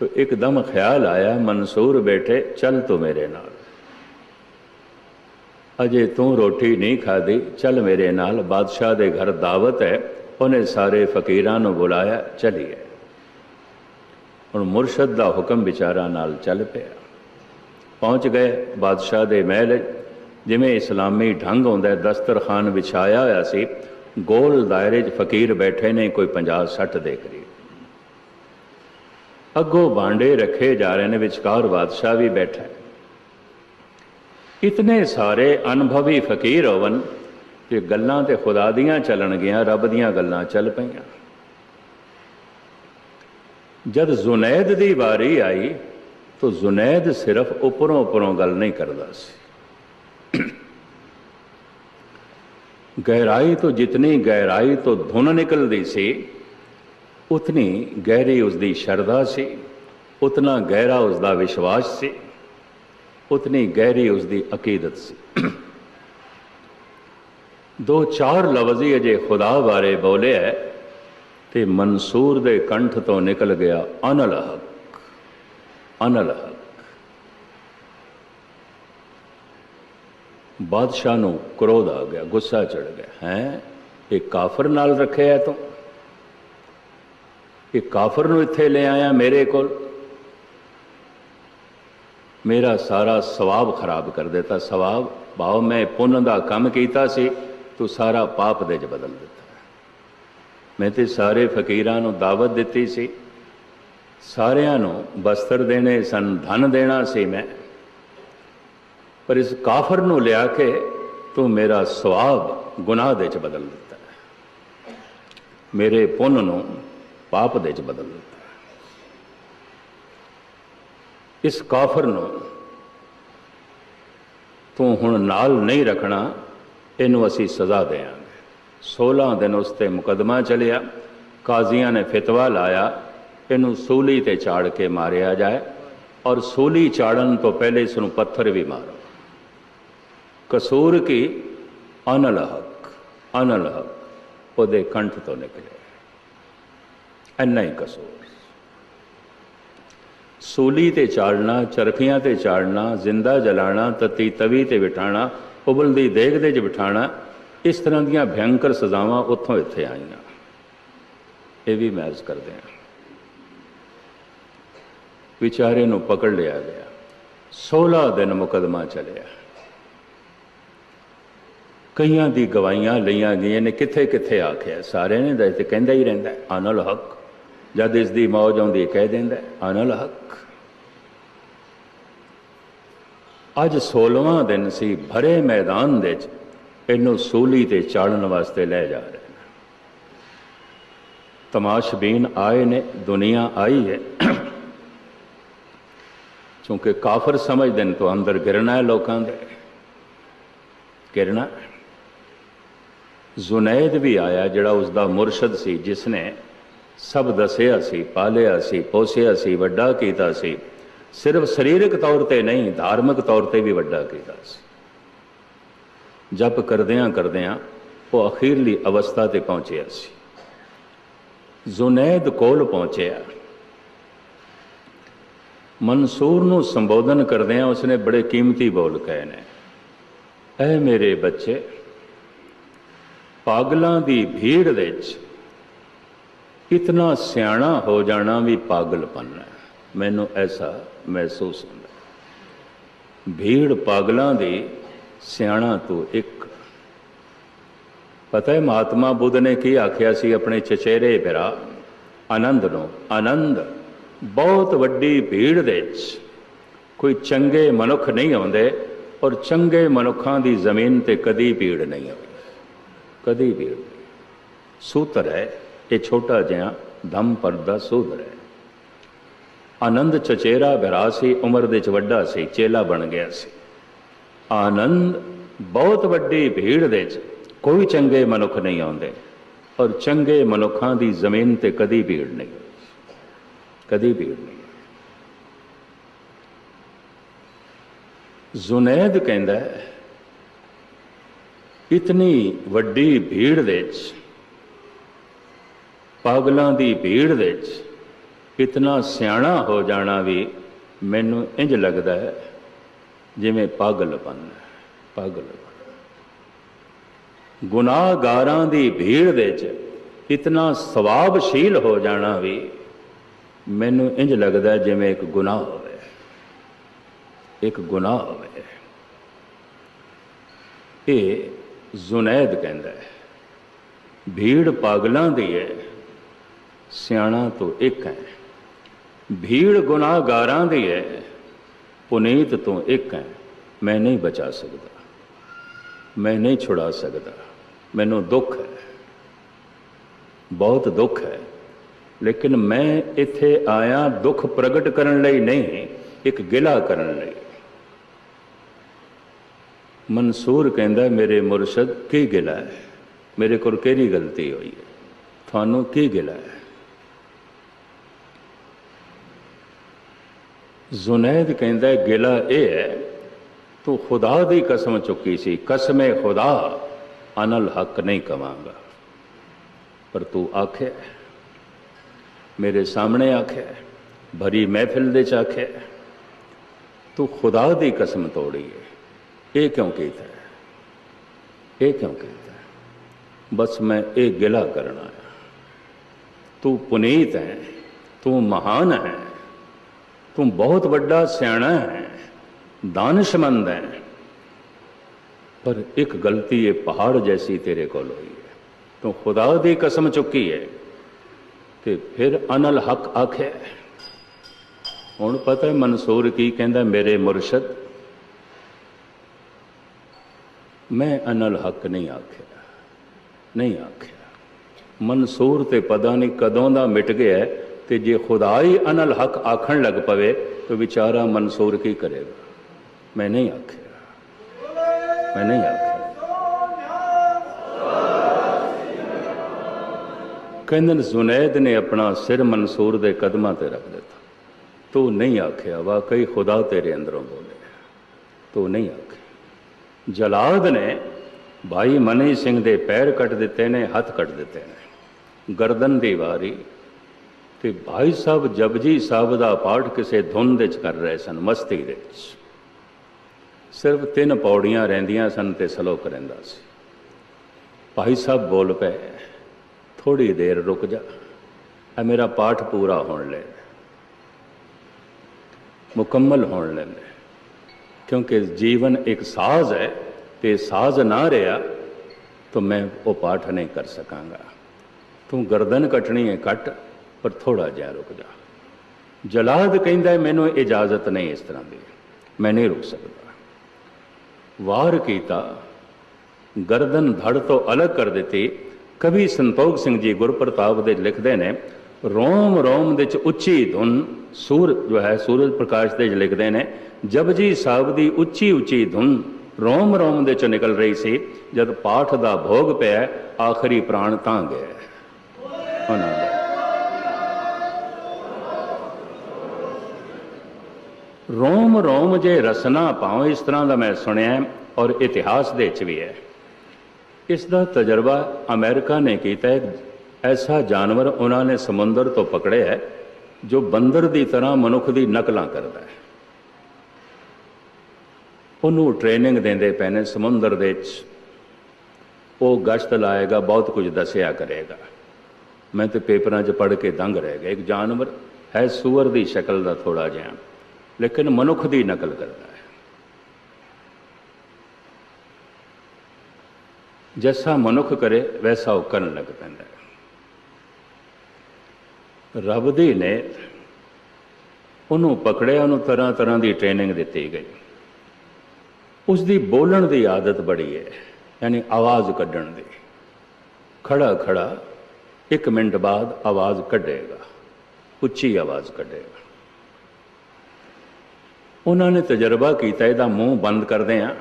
ਤਾਂ ਇੱਕਦਮ ਖਿਆਲ ਆਇਆ, ਮਨਸੂਰ ਬੈਠੇ ਚੱਲ ਤੂੰ ਮੇਰੇ ਨਾਲ। ਅਜੇ ਤੂੰ ਰੋਟੀ ਨਹੀਂ ਖਾਦੀ ਚੱਲ ਮੇਰੇ ਨਾਲ। ਬਾਦਸ਼ਾਹ ਦੇ ਘਰ ਦਾਵਤ ਹੈ, ਉਹਨੇ ਸਾਰੇ ਫਕੀਰਾਂ ਨੂੰ ਬੁਲਾਇਆ, ਚਲੀਏ। ਹੁਣ ਮੁਰਸ਼ਦ ਦਾ ਹੁਕਮ ਵਿਚਾਰਾ ਨਾਲ ਚੱਲ ਪਿਆ। ਪਹੁੰਚ ਗਏ, ਬਾਦਸ਼ਾਹ ਦੇ ਮਹਿਲ, ਜਿਵੇਂ ਇਸਲਾਮੀ ਢੰਗ ਹੁੰਦਾ ਹੈ, ਦਸਤਰਖਾਨ ਵਿਛਾਇਆ ਹੋਇਆ ਸੀ, ਗੋਲ ਦਾਇਰੇ 'ਚ ਫਕੀਰ ਬੈਠੇ ਨੇ, ਕੋਈ 50 60 ਦੇ ਕਰੀਬ ਅੱਗੋਂ ਬਾਂਡੇ ਰੱਖੇ ਜਾ ਰਹੇ ਨੇ, ਵਿਚਕਾਰ ਬਾਦਸ਼ਾਹ ਵੀ ਬੈਠਾ ਇਤਨੇ ਸਾਰੇ ਅਨੁਭਵੀ ਫਕੀਰ ਹੋਵਨ ਕਿ ਗੱਲਾਂ ਤੇ ਖੁਦਾ ਦੀਆਂ ਚੱਲਣ ਗਿਆ, ਰੱਬ ਦੀਆਂ ਗੱਲਾਂ ਚੱਲ ਪਈਆਂ। ਜਦ ਜ਼ੁਨੈਦ ਦੀ ਵਾਰੀ ਆਈ ਤਾਂ ਜ਼ੁਨੈਦ ਸਿਰਫ ਉੱਪਰੋਂ ਉੱਪਰੋਂ ਗੱਲ ਨਹੀਂ ਕਰਦਾ ਸੀ। ਗਹਿਰਾਈ ਤੋਂ ਜਿਤਨੀ ਗਹਿਰਾਈ ਤੋਂ ਧੁਨ ਨਿਕਲਦੀ ਸੀ, ਉਤਨੀ ਗਹਿਰੀ ਉਸ ਦੀ ਸ਼ਰਧਾ ਸੀ, ਉਤਨਾ ਗਹਿਰਾ ਉਸ ਦਾ ਵਿਸ਼ਵਾਸ ਸੀ, ਉਤਨੀ ਗਹਿਰੀ ਉਸ ਦੀ ਅਕੀਦਤ ਸੀ। ਦੋ ਚਾਰ ਲਫ਼ਜ਼ੀ ਅਜੇ ਖੁਦਾ ਬਾਰੇ ਬੋਲਿਆ ਤੇ ਮਨਸੂਰ ਦੇ ਕੰਠ ਤੋਂ ਨਿਕਲ ਗਿਆ ਅਨਲ ਹਕ ਅਨਲ। ਬਾਦਸ਼ਾਹ ਨੂੰ ਕ੍ਰੋਧ ਆ ਗਿਆ, ਗੁੱਸਾ ਚੜ ਗਿਆ। ਹੈ? ਇਹ ਕਾਫਰ ਨਾਲ ਰੱਖਿਆ ਤੂੰ? ਇਹ ਕਾਫਰ ਨੂੰ ਇੱਥੇ ਲੈ ਆਇਆ ਮੇਰੇ ਕੋਲ? ਮੇਰਾ ਸਾਰਾ ਸਵਾਬ ਖਰਾਬ ਕਰ ਦਿੱਤਾ, ਸਵਾਬ। ਭਾਵ ਮੈਂ ਪੁੰਨ ਦਾ ਕੰਮ ਕੀਤਾ ਸੀ, ਤੂੰ ਸਾਰਾ ਪਾਪ ਦੇ ਚ ਬਦਲ ਦਿੱਤਾ। ਮੈਂ ਤੇ ਸਾਰੇ ਫਕੀਰਾਂ ਨੂੰ ਦਾਵਤ ਦਿੱਤੀ ਸੀ। ਸਾਰਿਆਂ ਨੂੰ ਬਸਤਰ ਦੇਣੇ ਸਨ, ਧਨ ਦੇਣਾ ਸੀ ਮੈਂ। ਪਰ ਇਸ ਕਾਫਰ ਨੂੰ ਲਿਆ ਕੇ ਤੂੰ ਮੇਰਾ ਸਵਾਬ ਗੁਨਾਹ ਦੇ ਚ ਬਦਲ ਦਿੱਤਾ ਮੇਰੇ ਪੁੰਨ ਨੂੰ ਪਾਪ ਦੇ ਚ ਬਦਲ ਦਿੱਤਾ ਇਸ ਕਾਫਰ ਨੂੰ ਤੂੰ ਹੁਣ ਨਾਲ ਨਹੀਂ ਰੱਖਣਾ, ਇਹਨੂੰ ਅਸੀਂ ਸਜ਼ਾ ਦੇਵਾਂਗੇ। 16 ਦਿਨ ਉਸ ਤੇ ਮੁਕਦਮਾ ਚੱਲਿਆ, ਕਾਜ਼ੀਆਂ ਨੇ ਫਤਵਾ ਲਾਇਆ ਇਹਨੂੰ ਸੂਲੀ ਤੇ ਚਾੜ ਕੇ ਮਾਰਿਆ ਜਾਏ ਔਰ ਸੂਲੀ ਚਾੜਨ ਤੋਂ ਪਹਿਲੇ ਇਸ ਨੂੰ ਪੱਥਰ ਵੀ ਮਾਰੋ। ਕਸੂਰ ਕੀ? ਅਨਲਹਕ ਅਨਲਹਕ ਉਹਦੇ ਕੰਠ ਤੋਂ ਨਿਕਲੇ। ਇੰਨਾ ਹੀ ਕਸੂਰ। ਸੂਲੀ ਤੇ ਚਾੜਨਾ, ਚਰਖੀਆਂ ਤੇ ਚਾੜਨਾ, ਜ਼ਿੰਦਾ ਜਲਾਣਾ, ਤਤੀ ਤਵੀ ਤੇ ਬਿਠਾਣਾ ਉਬਲਦੀ ਦੇਗ ਦੇ ਚ ਬਿਠਾਣਾ, ਇਸ ਤਰ੍ਹਾਂ ਦੀਆਂ ਭਿਆਨਕ ਸਜ਼ਾਵਾਂ ਉੱਥੋਂ ਇੱਥੇ ਆਈਆਂ। ਇਹ ਵੀ ਮੈਜ਼ ਕਰਦੇ ਹਾਂ। ਵਿਚਾਰੇ ਨੂੰ ਪਕੜ ਲਿਆ ਗਿਆ 16 ਦਿਨ ਮੁਕਦਮਾ ਚੱਲਿਆ ਕਈਆਂ ਦੀ ਗਵਾਹੀਆਂ ਲਈਆਂ ਗਈਆਂ ਨੇ ਕਿੱਥੇ ਕਿੱਥੇ ਆਖਿਆ ਸਾਰੇ ਨੇ ਦਾ ਤੇ ਕਹਿੰਦਾ ਹੀ ਰਹਿੰਦਾ ਅਨਲ ਹੱਕ ਜਦ ਇਸ ਦੀ ਮੌਜ ਆਉਂਦੀ ਕਹਿ ਦਿੰਦਾ ਅਨਲ ਹੱਕ ਅੱਜ 16ਵਾਂ ਦਿਨ ਸੀ ਭਰੇ ਮੈਦਾਨ ਦੇ ਵਿੱਚ ਇਹਨੂੰ ਸੂਲੀ ਤੇ ਚਾੜਨ ਵਾਸਤੇ ਲੈ ਜਾ ਰਹੇ ਨੇ ਤਮਾਸ਼ਬੀਨ ਆਏ ਨੇ ਦੁਨੀਆ ਆਈ ਹੈ ਕਿਉਂਕਿ ਕਾਫਰ ਸਮਝਦੇ ਨੇ ਤਾਂ ਅੰਦਰ ਗਿਰਨਾ ਹੈ ਲੋਕਾਂ ਦੇ। ਗਿਰਣਾ ਜ਼ੁਨੈਦ ਵੀ ਆਇਆ ਜਿਹੜਾ ਉਸ ਦਾ ਮੁਰਸ਼ਦ ਸੀ ਜਿਸ ਨੇ ਸਭ ਦੱਸਿਆ ਸੀ, ਪਾਲਿਆ ਸੀ, ਪੋਸਿਆ ਸੀ, ਵੱਡਾ ਕੀਤਾ ਸੀ। ਸਿਰਫ ਸਰੀਰਕ ਤੌਰ ਤੇ ਨਹੀਂ, ਧਾਰਮਿਕ ਤੌਰ ਤੇ ਵੀ ਵੱਡਾ ਕੀਤਾ ਸੀ। ਜਪ ਕਰਦਿਆਂ ਕਰਦਿਆਂ ਉਹ ਅਖੀਰਲੀ ਅਵਸਥਾ ਤੇ ਪਹੁੰਚਿਆ ਸੀ। ਜ਼ੁਨੈਦ ਕੋਲ ਪਹੁੰਚਿਆ। ਮਨਸੂਰ ਨੂੰ ਸੰਬੋਧਨ ਕਰਦਿਆਂ ਉਸਨੇ ਬੜੇ ਕੀਮਤੀ ਬੋਲ ਕਹੇ ਨੇ। ਐ ਮੇਰੇ ਬੱਚੇ, ਪਾਗਲਾਂ ਦੀ ਭੀੜ ਵਿੱਚ ਇਤਨਾ ਸਿਆਣਾ ਹੋ ਜਾਣਾ ਵੀ ਪਾਗਲਪਨ ਹੈ। ਮੈਨੂੰ ਐਸਾ ਮਹਿਸੂਸ ਹੁੰਦਾ ਭੀੜ ਪਾਗਲਾਂ ਦੀ ਸਿਆਣਾ ਤੋਂ ਇੱਕ। ਪਤਾ ਹੈ ਮਹਾਤਮਾ ਬੁੱਧ ਨੇ ਕੀ ਆਖਿਆ ਸੀ ਆਪਣੇ ਚਚੇਰੇ ਭਰਾ ਆਨੰਦ ਨੂੰ, ਆਨੰਦ। ਬਹੁਤ ਵੱਡੀ ਭੀੜ ਦੇ ਵਿੱਚ ਕੋਈ ਚੰਗੇ ਮਨੁੱਖ ਨਹੀਂ ਆਉਂਦੇ ਔਰ ਚੰਗੇ ਮਨੁੱਖਾਂ ਦੀ ਜ਼ਮੀਨ ਤੇ ਕਦੀ ਭੀੜ ਨਹੀਂ ਆਉਂਦੀ। ਕਦੀ ਭੀੜ ਸੂਤਰ ਹੈ, ਇਹ ਛੋਟਾ ਜਿਹਾ ਧੰਮ ਪਰਦਾ ਸੂਤਰ ਹੈ। ਆਨੰਦ ਚਚੇਰਾ ਭਰਾ ਸੀ, ਉਮਰ ਦੇ ਚ ਵੱਡਾ ਸੀ, ਚੇਲਾ ਬਣ ਗਿਆ ਸੀ। ਆਨੰਦ ਬਹੁਤ ਵੱਡੀ ਭੀੜ ਦੇ ਚ ਕੋਈ ਚੰਗੇ ਮਨੁੱਖ ਨਹੀਂ ਆਉਂਦੇ ਔਰ ਚੰਗੇ ਮਨੁੱਖਾਂ ਦੀ ਜ਼ਮੀਨ ਤੇ ਕਦੀ ਭੀੜ ਨਹੀਂ। ਕਦੀ ਭੀੜ ਨਹੀਂ। ਜ਼ੁਨੈਦ ਕਹਿੰਦਾ ਇਤਨੀ ਵੱਡੀ ਭੀੜ ਦੇ ਵਿੱਚ, ਪਾਗਲਾਂ ਦੀ ਭੀੜ ਦੇ ਵਿੱਚ ਇਤਨਾ ਸਿਆਣਾ ਹੋ ਜਾਣਾ ਵੀ ਮੈਨੂੰ ਇੰਜ ਲੱਗਦਾ ਹੈ ਜਿਵੇਂ ਪਾਗਲਪਨ ਹੈ ਪਾਗਲਪਨ ਗੁਨਾਹਗਾਰਾਂ ਦੀ ਭੀੜ ਦੇ ਵਿੱਚ ਇਤਨਾ ਸਵਾਬਸ਼ੀਲ ਹੋ ਜਾਣਾ ਵੀ ਮੈਨੂੰ ਇੰਜ ਲੱਗਦਾ ਜਿਵੇਂ ਇੱਕ ਗੁਨਾਹ ਹੋਵੇ। ਇੱਕ ਗੁਨਾਹ ਹੋਵੇ। ਇਹ ਜ਼ੁਨੈਦ ਕਹਿੰਦਾ ਹੈ। ਭੀੜ ਪਾਗਲਾਂ ਦੀ ਹੈ। ਸਿਆਣਾ ਤੋਂ ਇੱਕ ਹੈ। ਭੀੜ ਗੁਨਾਹਗਾਰਾਂ ਦੀ ਹੈ। ਪੁਨੀਤ ਤੋਂ ਇੱਕ ਹੈ। ਮੈਂ ਨਹੀਂ ਬਚਾ ਸਕਦਾ। ਮੈਂ ਨਹੀਂ ਛੁਡਾ ਸਕਦਾ। ਮੈਨੂੰ ਦੁੱਖ ਹੈ। ਬਹੁਤ ਦੁੱਖ ਹੈ। ਲੇਕਿਨ ਮੈਂ ਇੱਥੇ ਆਇਆ ਦੁੱਖ ਪ੍ਰਗਟ ਕਰਨ ਲਈ ਨਹੀਂ, ਇੱਕ ਗਿਲਾ ਕਰਨ ਲਈ। ਮਨਸੂਰ ਕਹਿੰਦਾ, ਮੇਰੇ ਮੁਰਸ਼ਦ, ਕੀ ਗਿਲਾ ਹੈ? ਮੇਰੇ ਕੋਲ ਕਿਹੜੀ ਗਲਤੀ ਹੋਈ ਹੈ? ਤੁਹਾਨੂੰ ਕੀ ਗਿਲਾ ਹੈ? ਜ਼ੁਨੈਦ ਕਹਿੰਦਾ, ਗਿਲਾ ਇਹ ਹੈ, ਤੂੰ ਖੁਦਾ ਦੀ ਕਸਮ ਚੁੱਕੀ ਸੀ। ਕਸਮੇ ਖੁਦਾ, ਅਨਲ ਹੱਕ ਨਹੀਂ ਕਵਾਂਗਾ। ਪਰ ਤੂੰ ਆਖਿਆ ਮੇਰੇ ਸਾਹਮਣੇ ਆਖਿਆ ਭਰੀ ਮਹਿਫਿਲ ਦੇ ਚ ਆਖਿਆ ਤੂੰ ਖੁਦਾ ਦੀ ਕਸਮ ਤੋੜੀ ਹੈ ਇਹ ਕਿਉਂ ਕੀਤਾ ਹੈ ਇਹ ਕਿਉਂ ਕੀਤਾ ਹੈ? ਬਸ ਮੈਂ ਇਹ ਗਿਲਾ ਕਰਨ ਆਇਆ ਤੂੰ ਪੁਨੀਤ ਹੈ ਤੂੰ ਮਹਾਨ ਹੈ ਤੂੰ ਬਹੁਤ ਵੱਡਾ ਸਿਆਣਾ ਹੈ ਦਾਨਿਸ਼ਮੰਦ ਹੈ ਪਰ ਇੱਕ ਗਲਤੀ ਇਹ ਪਹਾੜ ਜੈਸੀ ਤੇਰੇ ਕੋਲ ਹੋਈ ਹੈ ਤੂੰ ਖੁਦਾ ਦੀ ਕਸਮ ਚੁੱਕੀ ਹੈ ਤੇ ਫਿਰ ਅਨਲ ਹਕ ਆਖਿਆ। ਹੁਣ ਪਤਾ ਹੈ ਮਨਸੂਰ ਕੀ ਕਹਿੰਦਾ ਮੇਰੇ ਮੁਰਸ਼ਦ। ਮੈਂ ਅਨਲ ਹਕ ਨਹੀਂ ਆਖਿਆ। ਨਹੀਂ ਆਖਿਆ। ਮਨਸੂਰ ਤੇ ਪਤਾ ਨਹੀਂ ਕਦੋਂ ਦਾ ਮਿਟ ਗਿਆ ਹੈ ਤੇ ਜੇ ਖੁਦਾ ਹੀ ਅਨਲ ਹਕ ਆਖਣ ਲੱਗ ਪਵੇ ਤਾਂ ਵਿਚਾਰਾ ਮਨਸੂਰ ਕੀ ਕਰੇਗਾ? ਮੈਂ ਨਹੀਂ ਆਖਿਆ। ਮੈਂ ਨਹੀਂ ਆਖਿਆ। ਕਹਿੰਦਨ, ਜ਼ੁਨੈਦ ਨੇ ਆਪਣਾ ਸਿਰ ਮਨਸੂਰ ਦੇ ਕਦਮਾਂ ਤੇ ਰੱਖ ਦਿੱਤਾ। ਤੂੰ ਨਹੀਂ ਆਖਿਆ, ਵਾਕਈ ਖੁਦਾ ਤੇਰੇ ਅੰਦਰੋਂ ਬੋਲੇ ਤੂੰ ਨਹੀਂ ਆਖਿਆ। ਜਲਾਦ ਨੇ ਭਾਈ ਮਨੀ ਸਿੰਘ ਦੇ ਪੈਰ ਕੱਟ ਦਿੱਤੇ ਨੇ, ਹੱਥ ਕੱਟ ਦਿੱਤੇ ਨੇ। ਗਰਦਨ ਦੀ ਵਾਰੀ ਤੇ ਭਾਈ ਸਾਹਿਬ ਜਪਜੀ ਸਾਹਿਬ ਦਾ ਪਾਠ ਕਿਸੇ ਧੁਨ ਦੇ ਚ ਕਰ ਰਹੇ ਸਨ, ਮਸਤੀ ਦੇ ਵਿੱਚ। ਸਿਰਫ ਤਿੰਨ ਪੌੜੀਆਂ ਰਹਿੰਦੀਆਂ ਸਨ ਤੇ ਸਲੋਕ ਰਹਿੰਦਾ ਸੀ। ਭਾਈ ਸਾਹਿਬ ਬੋਲ ਪਏ ਥੋੜੀ ਦੇਰ ਰੁਕ ਜਾ। ਇਹ ਮੇਰਾ ਪਾਠ ਪੂਰਾ ਹੋਣ ਲੈ। ਮੁਕੰਮਲ ਹੋਣ ਲੈ ਕਿਉਂਕਿ ਜੀਵਨ ਇੱਕ ਸਾਜ਼ ਹੈ ਤੇ ਸਾਜ਼ ਨਾ ਰਿਹਾ ਤਾਂ ਮੈਂ ਉਹ ਪਾਠ ਨਹੀਂ ਕਰ ਸਕਾਂਗਾ। ਤੂੰ ਗਰਦਨ ਕੱਟਣੀ ਹੈ ਕੱਟ, ਪਰ ਥੋੜਾ ਜਿਹਾ ਰੁਕ ਜਾ। ਜਲਾਦ ਕਹਿੰਦਾ ਮੈਨੂੰ ਇਜਾਜ਼ਤ ਨਹੀਂ ਇਸ ਤਰ੍ਹਾਂ ਦੀ। ਮੈਂ ਨਹੀਂ ਰੁਕ ਸਕਦਾ। ਵਾਰ ਕੀਤਾ। ਗਰਦਨ ਧੜ ਤੋਂ ਅਲੱਗ ਕਰ ਦਿੱਤੀ। ਕਵੀ ਸੰਤੋਖ ਸਿੰਘ ਜੀ ਗੁਰਪ੍ਰਤਾਪ ਦੇ ਲਿਖਦੇ ਨੇ, ਰੋਮ ਰੋਮ ਵਿੱਚ ਉੱਚੀ ਧੁਨ ਸੂਰ ਜੋ ਹੈ, ਸੂਰਜ ਪ੍ਰਕਾਸ਼ ਦੇ ਲਿਖਦੇ ਨੇ ਜਪਜੀ ਸਾਹਿਬ ਦੀ ਉੱਚੀ ਉੱਚੀ ਧੁਨ ਰੋਮ ਰੋਮ ਦੇ ਚ ਨਿਕਲ ਰਹੀ ਸੀ, ਜਦ ਪਾਠ ਦਾ ਭੋਗ ਪਿਆ, ਆਖਰੀ ਪ੍ਰਾਣ ਤਾਂ ਗਿਆ ਉਹਨਾਂ ਦਾ। ਰੋਮ ਰੋਮ ਜੇ ਰਸਨਾ ਪਾਉ, ਇਸ ਤਰ੍ਹਾਂ ਦਾ ਮੈਂ ਸੁਣਿਆ ਔਰ ਇਤਿਹਾਸ ਦੇ ਵਿੱਚ ਵੀ ਹੈ। ਇਸ ਦਾ ਤਜਰਬਾ ਅਮਰੀਕਾ ਨੇ ਕੀਤਾ ਹੈ। ਐਸਾ ਜਾਨਵਰ ਉਹਨਾਂ ਨੇ ਸਮੁੰਦਰ ਤੋਂ ਪਕੜਿਆ ਹੈ, ਜੋ ਬੰਦਰ ਦੀ ਤਰ੍ਹਾਂ ਮਨੁੱਖ ਦੀ ਨਕਲਾਂ ਕਰਦਾ ਹੈ। ਉਹਨੂੰ ਟ੍ਰੇਨਿੰਗ ਦਿੰਦੇ ਪਏ ਨੇ ਸਮੁੰਦਰ ਦੇ ਵਿੱਚ। ਉਹ ਗਸ਼ਤ ਲਾਏਗਾ, ਬਹੁਤ ਕੁਝ ਦੱਸਿਆ ਕਰੇਗਾ। ਮੈਂ ਤੇ ਪੇਪਰਾਂ 'ਚ ਪੜ੍ਹ ਕੇ ਦੰਗ ਰਹਿ ਗਿਆ। ਇੱਕ ਜਾਨਵਰ ਹੈ, ਸੂਅਰ ਦੀ ਸ਼ਕਲ ਦਾ ਥੋੜਾ ਜਿਹਾ। ਲੇਕਿਨ ਮਨੁੱਖ ਦੀ ਨਕਲ ਕਰਦਾ ਹੈ ਜੈਸਾ ਮਨੁੱਖ ਕਰੇ ਵੈਸਾ ਉਹ ਕਰਨ ਲੱਗ ਪੈਂਦਾ ਹੈ ਰੱਬ ਦੀ ਨੇ ਉਹਨੂੰ ਪਕੜਿਆ ਉਹਨੂੰ ਤਰ੍ਹਾਂ ਤਰ੍ਹਾਂ ਦੀ ਟ੍ਰੇਨਿੰਗ ਦਿੱਤੀ ਗਈ ਉਸ ਦੀ ਬੋਲਣ ਦੀ ਆਦਤ ਬੜੀ ਹੈ ਯਾਨੀ ਆਵਾਜ਼ ਕੱਢਣ ਦੀ ਖੜਾ ਖੜਾ ਇੱਕ ਮਿੰਟ ਬਾਅਦ ਆਵਾਜ਼ ਕੱਢੇਗਾ ਉੱਚੀ ਆਵਾਜ਼ ਕੱਢੇਗਾ ਉਹਨਾਂ ਨੇ ਤਜਰਬਾ ਕੀਤਾ ਇਹਦਾ ਮੂੰਹ ਬੰਦ ਕਰਦੇ ਆ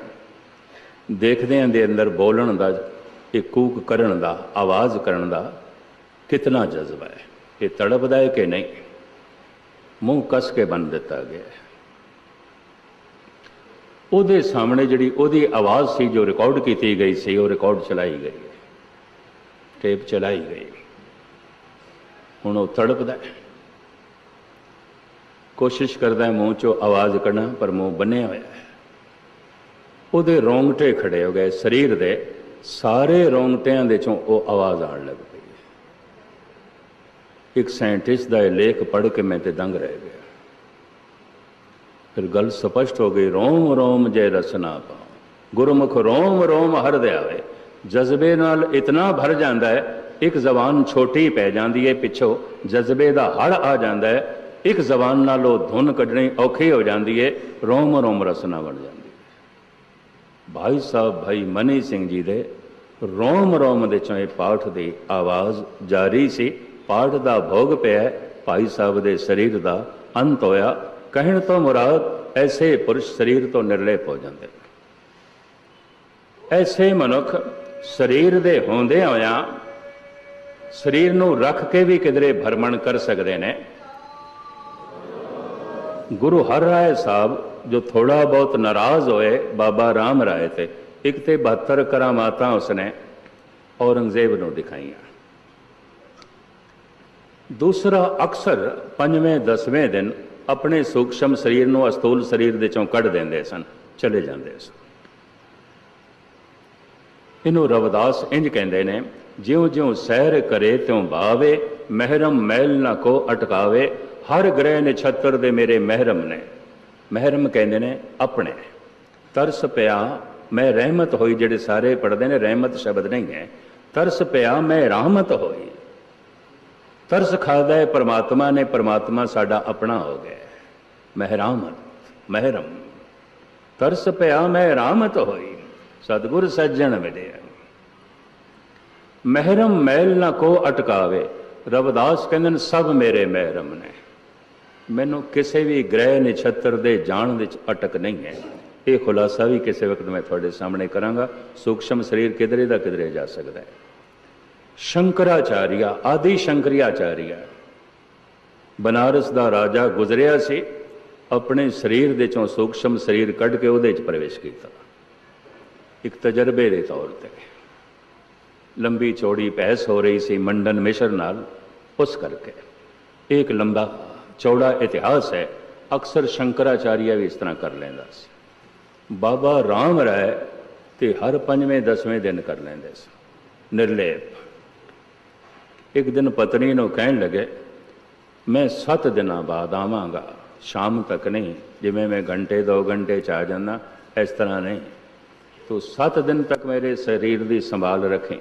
ਦੇਖਦਿਆਂ ਦੇ ਅੰਦਰ ਬੋਲਣ ਦਾ, ਇਹ ਕੂਕ ਕਰਨ ਦਾ, ਆਵਾਜ਼ ਕਰਨ ਦਾ ਕਿਤਨਾ ਜਜ਼ਬਾ ਹੈ। ਇਹ ਤੜਪਦਾ ਹੈ ਕਿ ਨਹੀਂ? ਮੂੰਹ ਕੱਸ ਕੇ ਬੰਨ ਦਿੱਤਾ ਗਿਆ ਹੈ। ਉਹਦੇ ਸਾਹਮਣੇ ਜਿਹੜੀ ਉਹਦੀ ਆਵਾਜ਼ ਸੀ ਜੋ ਰਿਕਾਰਡ ਕੀਤੀ ਗਈ ਸੀ, ਉਹ ਰਿਕਾਰਡ ਚਲਾਈ ਗਈ ਟੇਪ ਚਲਾਈ ਗਈ ਹੁਣ ਉਹ ਤੜਪਦਾ ਹੈ। ਕੋਸ਼ਿਸ਼ ਕਰਦਾ ਹੈ ਮੂੰਹ ਚੋਂ ਆਵਾਜ਼ ਕੱਢਣਾ, ਪਰ ਮੂੰਹ ਬੰਨਿਆ ਹੋਇਆ ਹੈ। ਉਹਦੇ ਰੋਂਗਟੇ ਖੜੇ ਹੋ ਗਏ, ਸਰੀਰ ਦੇ ਸਾਰੇ ਰੋਂਗਟਿਆਂ ਦੇ ਚੋਂ ਉਹ ਆਵਾਜ਼ ਆਉਣ ਲੱਗ ਪਈ। ਇੱਕ ਸਾਇੰਟਿਸਟ ਦਾ ਇਹ ਲੇਖ ਪੜ੍ਹ ਕੇ ਮੈਂ ਤੇ ਦੰਗ ਰਹਿ ਗਿਆ। ਫਿਰ ਗੱਲ ਸਪਸ਼ਟ ਹੋ ਗਈ, ਰੋਮ ਰੋਮ ਜੈ ਰਸਨਾ ਪਾਉ। ਗੁਰਮੁਖ ਰੋਮ ਰੋਮ ਹਰਦਿ ਆਵੇ ਜਜ਼ਬੇ ਨਾਲ ਇਤਨਾ ਭਰ ਜਾਂਦਾ ਹੈ, ਇੱਕ ਜ਼ਬਾਨ ਛੋਟੀ ਪੈ ਜਾਂਦੀ ਹੈ ਪਿੱਛੋਂ, ਜਜ਼ਬੇ ਦਾ ਹੜ ਆ ਜਾਂਦਾ ਹੈ, ਇੱਕ ਜ਼ਬਾਨ ਨਾਲ ਉਹ ਧੁਨ ਕੱਢਣੀ ਔਖੀ ਹੋ ਜਾਂਦੀ ਹੈ ਰੋਮ ਰੋਮ ਰਸਨਾ ਬਣ ਜਾਂਦੀ। ਭਾਈ ਸਾਹਿਬ, ਭਾਈ ਮਨੀ ਸਿੰਘ ਜੀ ਦੇ ਰੋਮ ਰੋਮ ਦੇ ਚੋਂ ਇਹ ਪਾਠ ਦੀ ਆਵਾਜ਼ ਜਾਰੀ ਸੀ। ਪਾਠ ਦਾ ਭੋਗ ਪਿਆ, ਭਾਈ ਸਾਹਿਬ ਦੇ ਸਰੀਰ ਦਾ ਅੰਤ ਹੋਇਆ। ਕਹਿਣ ਤੋਂ ਮੁਰਾਦ, ਐਸੇ ਪੁਰਸ਼ ਸਰੀਰ ਤੋਂ ਨਿਰਲੇਪ ਹੋ ਜਾਂਦੇ। ਐਸੇ ਮਨੁੱਖ ਸਰੀਰ ਦੇ ਹੁੰਦੇ ਹੋਇਆ ਸਰੀਰ ਨੂੰ ਰੱਖ ਕੇ ਵੀ ਕਿਧਰੇ ਭਰਮਣ ਕਰ ਸਕਦੇ ਨੇ। ਗੁਰੂ ਹਰ ਰਾਏ ਸਾਹਿਬ ਜੋ ਥੋੜਾ ਬਹੁਤ ਨਾਰਾਜ਼ ਹੋਏ, ਬਾਬਾ ਰਾਮ ਰਾਏ ਤੇ, ਇੱਕ ਤੇ 72 ਕਰਾਮਾਤਾਂ ਉਸਨੇ ਔਰੰਗਜ਼ੇਬ ਨੂੰ ਦਿਖਾਈਆਂ। ਦੂਸਰਾ ਅਕਸਰ ਪੰਜਵੇਂ, ਦਸਵੇਂ ਦਿਨ ਆਪਣੇ ਸੂਖਸ਼ਮ ਸਰੀਰ ਨੂੰ ਅਸਤੂਲ ਸਰੀਰ ਦੇ ਚੋਂ ਕੱਢ ਦਿੰਦੇ ਸਨ, ਚਲੇ ਜਾਂਦੇ ਸਨ। ਇਹਨੂੰ ਰਵਿਦਾਸ ਇੰਜ ਕਹਿੰਦੇ ਨੇ ਜਿਉਂ ਜਿਉਂ ਸਹਿਰ ਕਰੇ ਤਿਉਂ ਭਾਵੇ ਮਹਿਰਮ ਮੈਲ ਨਾ ਕੋ ਅਟਕਾਵੇ, ਹਰ ਗ੍ਰਹਿ ਨਛੱਤਰ ਦੇ ਮੇਰੇ ਮਹਿਰਮ ਨੇ। ਮਹਿਰਮ ਕਹਿੰਦੇ ਨੇ ਆਪਣੇ। ਤਰਸ ਪਿਆ, ਮੈਂ ਰਹਿਮਤ ਹੋਈ, ਜਿਹੜੇ ਸਾਰੇ ਪੜਦੇ ਨੇ, ਰਹਿਮਤ ਸ਼ਬਦ ਨਹੀਂ ਹੈ। ਤਰਸ ਪਿਆ, ਮੈਂ ਰਹਿਮਤ ਹੋਈ। ਤਰਸ ਖਾਦਾ ਹੈ, ਪਰਮਾਤਮਾ ਨੇ, ਪਰਮਾਤਮਾ ਸਾਡਾ ਆਪਣਾ ਹੋ ਗਿਆ ਮਹਿਰਾਮਤ ਮਹਿਰਮ। ਤਰਸ ਪਿਆ, ਮੈਂ ਰਾਮਤ ਹੋਈ। ਸਤਿਗੁਰ ਸੱਜਣ ਮਿਲਿਆ। ਮਹਿਰਮ ਮੈਲ ਨਾ ਕੋ ਅਟਕਾਵੇ। ਰਵਦਾਸ ਕਹਿੰਦੇ ਨੇ, ਸਭ ਮੇਰੇ ਮਹਿਰਮ ਨੇ। ਮੈਨੂੰ ਕਿਸੇ ਵੀ ਗ੍ਰਹਿ ਨਛੱਤਰ ਦੇ ਜਾਣ ਵਿੱਚ ਅਟਕ ਨਹੀਂ ਹੈ। ਇਹ ਖੁਲਾਸਾ ਵੀ ਕਿਸੇ ਵਕਤ ਮੈਂ ਤੁਹਾਡੇ ਸਾਹਮਣੇ ਕਰਾਂਗਾ। ਸੂਖਸ਼ਮ ਸਰੀਰ ਕਿਧਰੇ ਦਾ ਕਿਧਰੇ ਜਾ ਸਕਦਾ ਹੈ। ਸ਼ੰਕਰਾਚਾਰੀਆ, ਆਦਿ ਸ਼ੰਕਰਿਆਚਾਰੀਆ। ਬਨਾਰਸ ਦਾ ਰਾਜਾ ਗੁਜ਼ਰਿਆ ਸੀ, ਆਪਣੇ ਸਰੀਰ ਦੇ ਚੋਂ ਸੂਖਸ਼ਮ ਸਰੀਰ ਕੱਢ ਕੇ ਉਹਦੇ 'ਚ ਪ੍ਰਵੇਸ਼ ਕੀਤਾ। ਇੱਕ ਤਜਰਬੇ ਦੇ ਤੌਰ ਤੇ। ਲੰਬੀ ਚੌੜੀ ਬਹਿਸ ਹੋ ਰਹੀ ਸੀ ਮੰਡਨ ਮਿਸ਼ਰ ਨਾਲ, ਉਸ ਕਰਕੇ। ਇਹ ਇੱਕ ਲੰਬਾ ਚੌੜਾ ਇਤਿਹਾਸ ਹੈ, ਅਕਸਰ ਸ਼ੰਕਰਾਚਾਰੀਆ ਵੀ ਇਸ ਤਰ੍ਹਾਂ ਕਰ ਲੈਂਦਾ ਸੀ। ਬਾਬਾ ਰਾਮ ਰਾਏ ਤੇ ਹਰ ਪੰਜਵੇਂ, ਦਸਵੇਂ ਦਿਨ ਕਰ ਲੈਂਦੇ ਸੀ। ਨਿਰਲੇਪ। ਇੱਕ ਦਿਨ ਪਤਨੀ ਨੂੰ ਕਹਿਣ ਲੱਗੇ, ਮੈਂ 7 ਦਿਨਾਂ ਬਾਅਦ ਆਵਾਂਗਾ, ਸ਼ਾਮ ਤੱਕ ਨਹੀਂ, ਜਿਵੇਂ ਮੈਂ ਘੰਟੇ 2 ਘੰਟੇ ਚ ਆ ਜਾਂਦਾ, ਇਸ ਤਰ੍ਹਾਂ ਨਹੀਂ। ਤੂੰ 7 ਦਿਨ ਤੱਕ ਮੇਰੇ ਸਰੀਰ ਦੀ ਸੰਭਾਲ ਰੱਖੇ।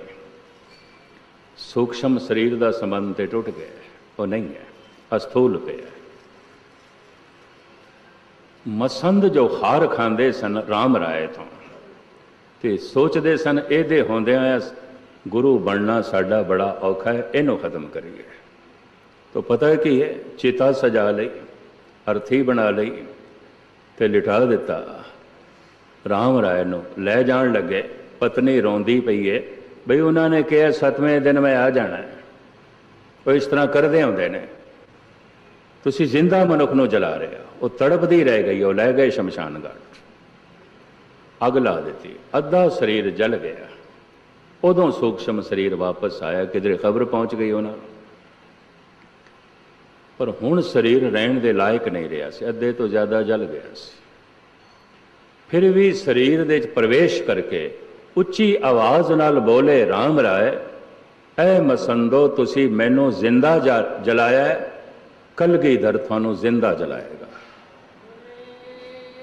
ਸੂਖਸ਼ਮ ਸਰੀਰ ਦਾ ਸੰਬੰਧ ਤੇ ਟੁੱਟ ਗਿਆ, ਉਹ ਨਹੀਂ ਹੈ। ਅਸਥੂਲ ਪਿਆ ਮਸੰਦ ਜੋ ਹਾਰ ਖਾਂਦੇ ਸਨ ਰਾਮ ਰਾਏ ਤੋਂ ਤੇ ਸੋਚਦੇ ਸਨ ਇਹਦੇ ਹੁੰਦਿਆਂ ਗੁਰੂ ਬਣਨਾ ਸਾਡਾ ਬੜਾ ਔਖਾ ਹੈ, ਇਹਨੂੰ ਖਤਮ ਕਰੀਏ। ਤਾਂ ਪਤਾ ਹੈ ਕੀ ਹੈ ਚੇਤਾ ਸਜਾ ਲਈ, ਅਰਥੀ ਬਣਾ ਲਈ ਤੇ ਲਿਟਾ ਦਿੱਤਾ। ਰਾਮ ਰਾਏ ਨੂੰ ਲੈ ਜਾਣ ਲੱਗੇ, ਪਤਨੀ ਰੋਂਦੀ ਪਈ ਏ, ਬਈ ਉਹਨਾਂ ਨੇ ਕਿਹਾ, ਸਤਵੇਂ ਦਿਨ ਮੈਂ ਆ ਜਾਣਾ ਉਹ ਇਸ ਤਰ੍ਹਾਂ ਕਰਦੇ ਹੁੰਦੇ ਨੇ। ਤੁਸੀਂ ਜ਼ਿੰਦਾ ਮਨੁੱਖ ਨੂੰ ਜਲਾ ਰਹੇ ਹੋ। ਉਹ ਤੜਪਦੀ ਰਹਿ ਗਈ, ਉਹ ਲੈ ਗਏ ਸ਼ਮਸ਼ਾਨ ਘਾਟ ਅੱਗ ਲਾ ਦਿੱਤੀ। ਅੱਧਾ ਸਰੀਰ ਜਲ ਗਿਆ। ਉਦੋਂ ਸੂਖਸ਼ਮ ਸਰੀਰ ਵਾਪਸ ਆਇਆ। ਕਿਧਰੇ ਖਬਰ ਪਹੁੰਚ ਗਈ ਉਹਨਾਂ ਪਰ ਹੁਣ ਸਰੀਰ ਰਹਿਣ ਦੇ ਲਾਇਕ ਨਹੀਂ ਰਿਹਾ ਸੀ। ਅੱਧੇ ਤੋਂ ਜ਼ਿਆਦਾ ਜਲ ਗਿਆ ਸੀ। ਫਿਰ ਵੀ ਸਰੀਰ ਦੇ ਵਿੱਚ ਪ੍ਰਵੇਸ਼ ਕਰਕੇ ਉੱਚੀ ਆਵਾਜ਼ ਨਾਲ ਬੋਲੇ RAM ਰਾਏ, ਐ ਮਸੰਦੋ, ਤੁਸੀਂ ਮੈਨੂੰ ਜ਼ਿੰਦਾ ਜਾ- ਕਲ ਗਈ ਕਲਗੀਧਰ ਤੁਹਾਨੂੰ ਜ਼ਿੰਦਾ ਜਲਾਏਗਾ।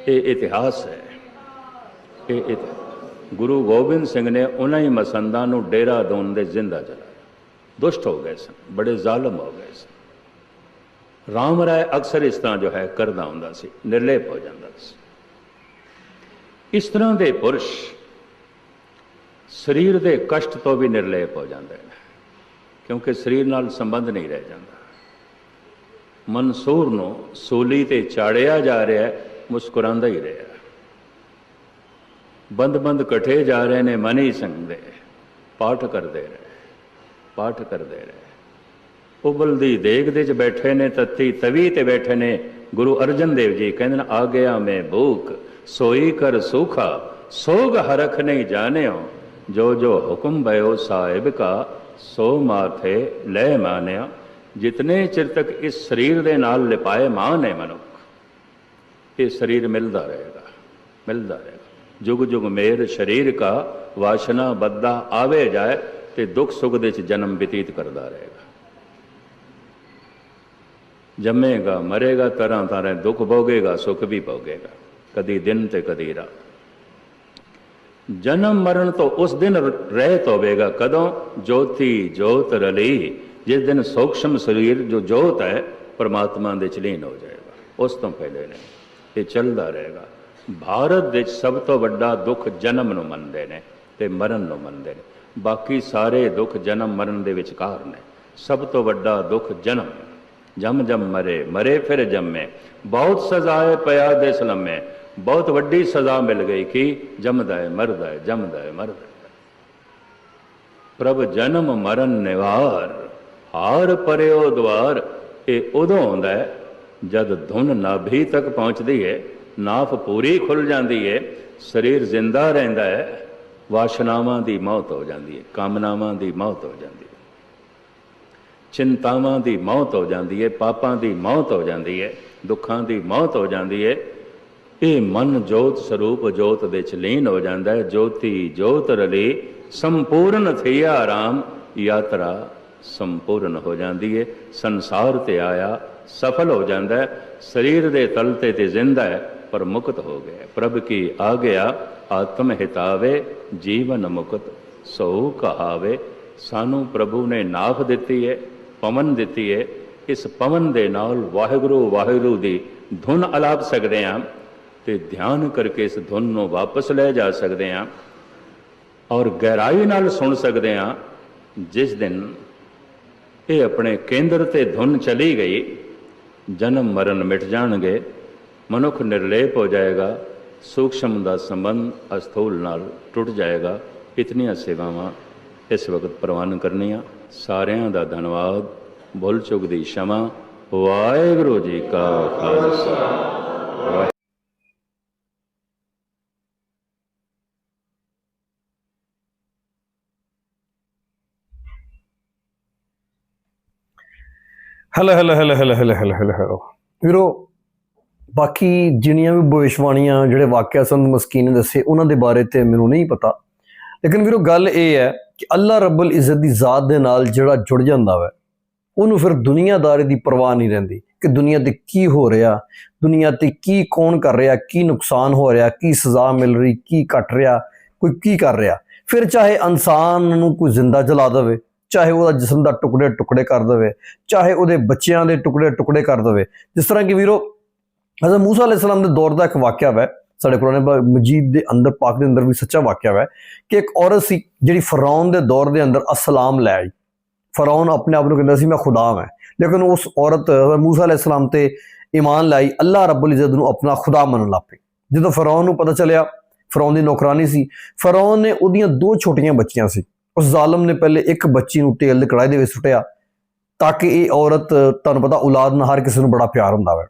ਇਹ ਇਤਿਹਾਸ ਹੈ। ਇਹ ਇਤਿਹਾਸ ਗੁਰੂ ਗੋਬਿੰਦ ਸਿੰਘ ਨੇ ਉਹਨਾਂ ਹੀ ਮਸੰਦਾਂ ਨੂੰ ਡੇਰਾ ਦੋਨ ਦੇ ਜ਼ਿੰਦਾ ਜਲਾਇਆ। ਦੁਸ਼ਟ ਹੋ ਗਏ ਸਨ, ਬੜੇ ਜ਼ਾਲਮ ਹੋ ਗਏ ਸਨ। ਰਾਮ ਰਾਏ ਅਕਸਰ ਇਸ ਤਰ੍ਹਾਂ ਜੋ ਹੈ ਕਰਦਾ ਹੁੰਦਾ ਸੀ, ਨਿਰਲੇਪ ਹੋ ਜਾਂਦਾ ਸੀ। ਇਸ ਤਰ੍ਹਾਂ ਦੇ ਪੁਰਸ਼ ਸਰੀਰ ਦੇ ਕਸ਼ਟ ਤੋਂ ਵੀ ਨਿਰਲੇਪ ਹੋ ਜਾਂਦੇ ਨੇ, ਕਿਉਂਕਿ ਸਰੀਰ ਨਾਲ ਸੰਬੰਧ ਨਹੀਂ ਰਹਿ ਜਾਂਦਾ। ਮਨਸੂਰ ਨੂੰ ਸੂਲੀ ਤੇ ਚਾੜਿਆ ਜਾ ਰਿਹਾ ਹੈ, ਮੁਸਕਰਾਉਂਦਾ ਹੀ ਰਿਹਾ ਬੰਦ-ਬੰਦ ਇਕੱਠੇ ਜਾ ਰਹੇ ਨੇ, ਮਨੀ ਸਿੰਘ ਦੇ ਪਾਠ ਕਰਦੇ ਰਹੇ, ਪਾਠ ਕਰਦੇ ਰਹੇ। ਉਬਲਦੀ ਦੇਗ ਦੇ ਚ ਬੈਠੇ ਨੇ, ਤੱਤੀ ਤਵੀ ਤੇ ਬੈਠੇ ਨੇ, ਗੁਰੂ ਅਰਜਨ ਦੇਵ ਜੀ ਕਹਿੰਦੇ ਨੇ, ਆ ਗਿਆ ਮੈਂ ਭੂਖ, ਸੋਈ ਕਰ ਸੂਖਾ, ਸੋਗ ਹਰਖ ਨਹੀਂ ਜਾਣਿਓ। ਜੋ ਜੋ ਹੁਕਮ ਭਇਓ ਸਾਹਿਬ ਕਾ, ਸੋ ਮਾਥੇ ਲੈ ਮਾਨਿਆ ਜਿਤਨੇ ਚਿਰ ਤੱਕ ਇਸ ਸਰੀਰ ਦੇ ਨਾਲ ਲਿਪਾਏ ਮਾਨ ਹੈ ਮਨੁੱਖ ਇਹ ਸਰੀਰ ਮਿਲਦਾ ਰਹੇਗਾ ਮਿਲਦਾ ਰਹੇਗਾ ਜੁਗ ਜੁਗ ਮੇਰ ਸਰੀਰ ਕਾ ਵਾਸ਼ਨਾ ਬੱਦਾ ਆਵੇ ਜਾਏ ਤੇ ਦੁੱਖ ਸੁਖ ਦੇ ਚ ਜਨਮ ਬਤੀਤ ਕਰਦਾ ਰਹੇਗਾ ਜੰਮੇਗਾ ਮਰੇਗਾ ਤਰ੍ਹਾਂ ਤਰ੍ਹਾਂ ਦੁੱਖ ਭੋਗੇਗਾ ਸੁਖ ਵੀ ਭੋਗੇਗਾ ਕਦੀ ਦਿਨ ਤੇ ਕਦੀ ਰਾਤ ਜਨਮ ਮਰਨ ਤੋਂ ਉਸ ਦਿਨ ਰਹਿਤ ਹੋਵੇਗਾ ਕਦੋਂ ਜੋਤੀ ਜੋਤ ਰਲੀ ਜਿਸ ਦਿਨ ਸੂਖਸ਼ਮ ਸਰੀਰ ਜੋ ਜੋਤ ਹੈ, ਪਰਮਾਤਮਾ ਦੇ ਚਲੀਨ ਹੋ ਜਾਏਗਾ। ਉਸ ਤੋਂ ਪਹਿਲੇ ਨੇ ਇਹ ਚੱਲਦਾ ਰਹੇਗਾ। ਭਾਰਤ ਵਿੱਚ ਸਭ ਤੋਂ ਵੱਡਾ ਦੁੱਖ ਜਨਮ ਨੂੰ ਮੰਨਦੇ ਨੇ ਤੇ ਮਰਨ ਨੂੰ ਮੰਨਦੇ ਨੇ। ਬਾਕੀ ਸਾਰੇ ਦੁੱਖ ਜਨਮ ਮਰਨ ਦੇ ਵਿਚਕਾਰ ਨੇ। ਸਭ ਤੋਂ ਵੱਡਾ ਦੁੱਖ ਜਨਮ। ਜਮ ਜਮ ਮਰੇ ਮਰੇ ਫਿਰ ਜੰਮੇ। ਬਹੁਤ ਸਜ਼ਾਏ ਪਿਆ ਦੇ ਲੰਮੇ। ਬਹੁਤ ਵੱਡੀ ਸਜ਼ਾ ਮਿਲ ਗਈ ਕਿ ਜੰਮਦਾ ਹੈ, ਮਰਦਾ ਹੈ, ਜੰਮਦਾ ਹੈ, ਮਰਦਾ ਹੈ। ਪ੍ਰਭ ਜਨਮ ਮਰਨ ਨਿਵਾਰ। ਹਾਰ ਪਰਿਓ ਦਵਾਰ, ਇਹ ਉਦੋਂ ਆਉਂਦਾ ਹੈ ਜਦ ਧੁਨ ਨਾਭੀ ਤੱਕ ਪਹੁੰਚਦੀ ਹੈ, ਨਾਫ ਪੂਰੀ ਖੁੱਲ ਜਾਂਦੀ ਹੈ, ਸਰੀਰ ਜ਼ਿੰਦਾ ਰਹਿੰਦਾ ਹੈ, ਵਾਸ਼ਨਾਵਾਂ ਦੀ ਮੌਤ ਹੋ ਜਾਂਦੀ ਹੈ, ਕਾਮਨਾਵਾਂ ਦੀ ਮੌਤ ਹੋ ਜਾਂਦੀ ਹੈ। ਚਿੰਤਾਵਾਂ ਦੀ ਮੌਤ ਹੋ ਜਾਂਦੀ ਹੈ, ਪਾਪਾਂ ਦੀ ਮੌਤ ਹੋ ਜਾਂਦੀ ਹੈ, ਦੁੱਖਾਂ ਦੀ ਮੌਤ ਹੋ ਜਾਂਦੀ ਹੈ। ਇਹ ਮਨ ਜੋਤ ਸਰੂਪ ਜੋਤ ਦੇ ਚ ਲੀਨ ਹੋ ਜਾਂਦਾ ਹੈ, ਜੋਤੀ ਜੋਤ ਰਲੀ, ਸੰਪੂਰਨ ਥਿਆ ਆਰਾਮ ਯਾਤਰਾ ਸੰਪੂਰਨ ਹੋ ਜਾਂਦੀ ਹੈ ਸੰਸਾਰ ਤੇ ਆਇਆ, ਸਫਲ ਹੋ ਜਾਂਦਾ ਸਰੀਰ ਦੇ ਤਲ ਤੇ ਤੇ ਜ਼ਿੰਦਾ ਹੈ ਪਰ ਮੁਕਤ ਹੋ ਗਿਆ ਪ੍ਰਭ ਕੀ ਆ ਗਿਆ ਆਤਮ ਹਿਤਾਵੇ, ਜੀਵਨ ਮੁਕਤ, ਸੋ ਕਹਾਵੇ, ਸਾਨੂੰ ਪ੍ਰਭੂ ਨੇ ਨਾਫ ਦਿੱਤੀ ਹੈ ਪਵਨ ਦਿੱਤੀ ਹੈ ਇਸ ਪਵਨ ਦੇ ਨਾਲ ਵਾਹਿਗੁਰੂ ਵਾਹਿਗੁਰੂ ਦੀ ਧੁਨ ਅਲਾਪ ਸਕਦੇ ਹਾਂ ਤੇ ਧਿਆਨ ਕਰਕੇ ਇਸ ਧੁਨ ਨੂੰ ਵਾਪਸ ਲੈ ਜਾ ਸਕਦੇ ਹਾਂ ਔਰ ਗਹਿਰਾਈ ਨਾਲ ਸੁਣ ਸਕਦੇ ਹਾਂ ਜਿਸ ਦਿਨ ਇਹ ਆਪਣੇ ਕੇਂਦਰ ਤੇ ਧੁਨ ਚਲੀ ਗਈ। ਜਨਮ ਮਰਨ ਮਿਟ ਜਾਣਗੇ। ਮਨੁੱਖ ਨਿਰਲੇਪ ਹੋ ਜਾਏਗਾ। ਸੂਖਸ਼ਮ ਦਾ ਸੰਬੰਧ ਅਸਥੂਲ ਨਾਲ ਟੁੱਟ ਜਾਏਗਾ। ਇਤਨੀਆਂ ਸੇਵਾਵਾਂ ਇਸ ਵਕਤ ਪ੍ਰਵਾਨ ਕਰਨੀਆਂ। ਸਾਰਿਆਂ ਦਾ ਧੰਨਵਾਦ। ਭੁੱਲ ਚੁੱਕ ਦੀ ਸ਼ਮਾ। ਵਾਹਿਗੁਰੂ ਜੀ ਕਾ Khalsa. Hello hello hello hello hello hello hello hello. ਵੀਰੋ, ਬਾਕੀ ਜਿੰਨੀਆਂ ਵੀ ਭਵਿਸ਼ਵਾਣੀਆਂ, ਜਿਹੜੇ ਵਾਕਿਆ ਸੰਤ ਮਸਕੀਨ ਨੇ ਦੱਸੇ, ਉਹਨਾਂ ਦੇ ਬਾਰੇ ਤੇ ਮੈਨੂੰ ਨਹੀਂ ਪਤਾ। ਲੇਕਿਨ ਵੀਰੋ, ਗੱਲ ਇਹ ਹੈ ਕਿ ਅੱਲਾ ਰੱਬੁਲ ਇੱਜ਼ਤ ਦੀ ਜ਼ਾਤ ਦੇ ਨਾਲ ਜਿਹੜਾ ਜੁੜ ਜਾਂਦਾ ਵਾ, ਉਹਨੂੰ ਫਿਰ ਦੁਨੀਆਦਾਰੀ ਦੀ ਪਰਵਾਹ ਨਹੀਂ ਰਹਿੰਦੀ ਕਿ ਦੁਨੀਆ ਤੇ ਕੀ ਹੋ ਰਿਹਾ, ਦੁਨੀਆ ਤੇ ਕੀ ਕੌਣ ਕਰ ਰਿਹਾ, ਕੀ ਨੁਕਸਾਨ ਹੋ ਰਿਹਾ, ਕੀ ਸਜ਼ਾ ਮਿਲ ਰਹੀ, ਕੀ ਘਟ ਰਿਹਾ, ਕੋਈ ਕੀ ਕਰ ਰਿਹਾ। ਫਿਰ ਚਾਹੇ ਇਨਸਾਨ ਨੂੰ ਕੋਈ ਜ਼ਿੰਦਾ ਜਲਾ ਦੇਵੇ ਚਾਹੇ ਉਹਦਾ ਜਿਸਮ ਦਾ ਟੁਕੜੇ ਟੁਕੜੇ ਕਰ ਦੇਵੇ, ਚਾਹੇ ਉਹਦੇ ਬੱਚਿਆਂ ਦੇ ਟੁਕੜੇ ਟੁਕੜੇ ਕਰ ਦੇਵੇ। ਜਿਸ ਤਰ੍ਹਾਂ ਕਿ ਵੀਰੋ, ਹਜ਼ਰਤ ਮੂਸਾ ਅਲੈਹਿਸ ਸਲਾਮ ਦੇ ਦੌਰ ਦਾ ਇੱਕ ਵਾਕਿਆ ਹੈ ਸਾਡੇ ਕੁਰਾਨ ਮਜੀਦ ਦੇ ਅੰਦਰ, ਪਾਕ ਦੇ ਅੰਦਰ ਵੀ ਸੱਚਾ ਵਾਕਿਆ ਹੈ ਕਿ ਇੱਕ ਔਰਤ ਸੀ ਜਿਹੜੀ ਫਰਾਉਨ ਦੇ ਦੌਰ ਦੇ ਅੰਦਰ ਅਸਲਾਮ ਲੈ ਆਈ। ਫਰਾਉਨ ਆਪਣੇ ਆਪ ਨੂੰ ਕਹਿੰਦਾ ਸੀ, ਮੈਂ ਖੁਦਾ ਹਾਂ ਲੇਕਿਨ ਉਸ ਔਰਤ, ਹਜ਼ਰਤ ਮੂਸਾ ਅਲੈਹਿਸ ਸਲਾਮ ਤੇ ਈਮਾਨ ਲਾਈ, ਅੱਲਾਹ ਰੱਬੁਲ ਇੱਜ਼ਤ ਨੂੰ ਆਪਣਾ ਖੁਦਾ ਮੰਨਣ ਲੱਗ ਪਈ। ਜਦੋਂ ਫਰਾਉਨ ਨੂੰ ਪਤਾ ਚੱਲਿਆ, ਫਰਾਉਨ ਦੀ ਨੌਕਰਾਨੀ ਸੀ, ਫਰਾਉਨ ਨੇ ਉਹਦੀਆਂ ਦੋ ਛੋਟੀਆਂ ਬੱਚੀਆਂ ਸੀ। ਉਸ ਜ਼ਾਲਮ ਨੇ ਪਹਿਲੇ ਇੱਕ ਬੱਚੀ ਨੂੰ ਤੇਲ ਦੇ ਕੜਾਈ ਦੇ ਵਿੱਚ ਸੁੱਟਿਆ ਤਾਂ ਕਿ ਇਹ ਔਰਤ, ਤੁਹਾਨੂੰ ਪਤਾ, ਔਲਾਦ ਨਾਲ ਹਰ ਕਿਸੇ ਨੂੰ ਬੜਾ ਪਿਆਰ ਹੁੰਦਾ ਵੈ।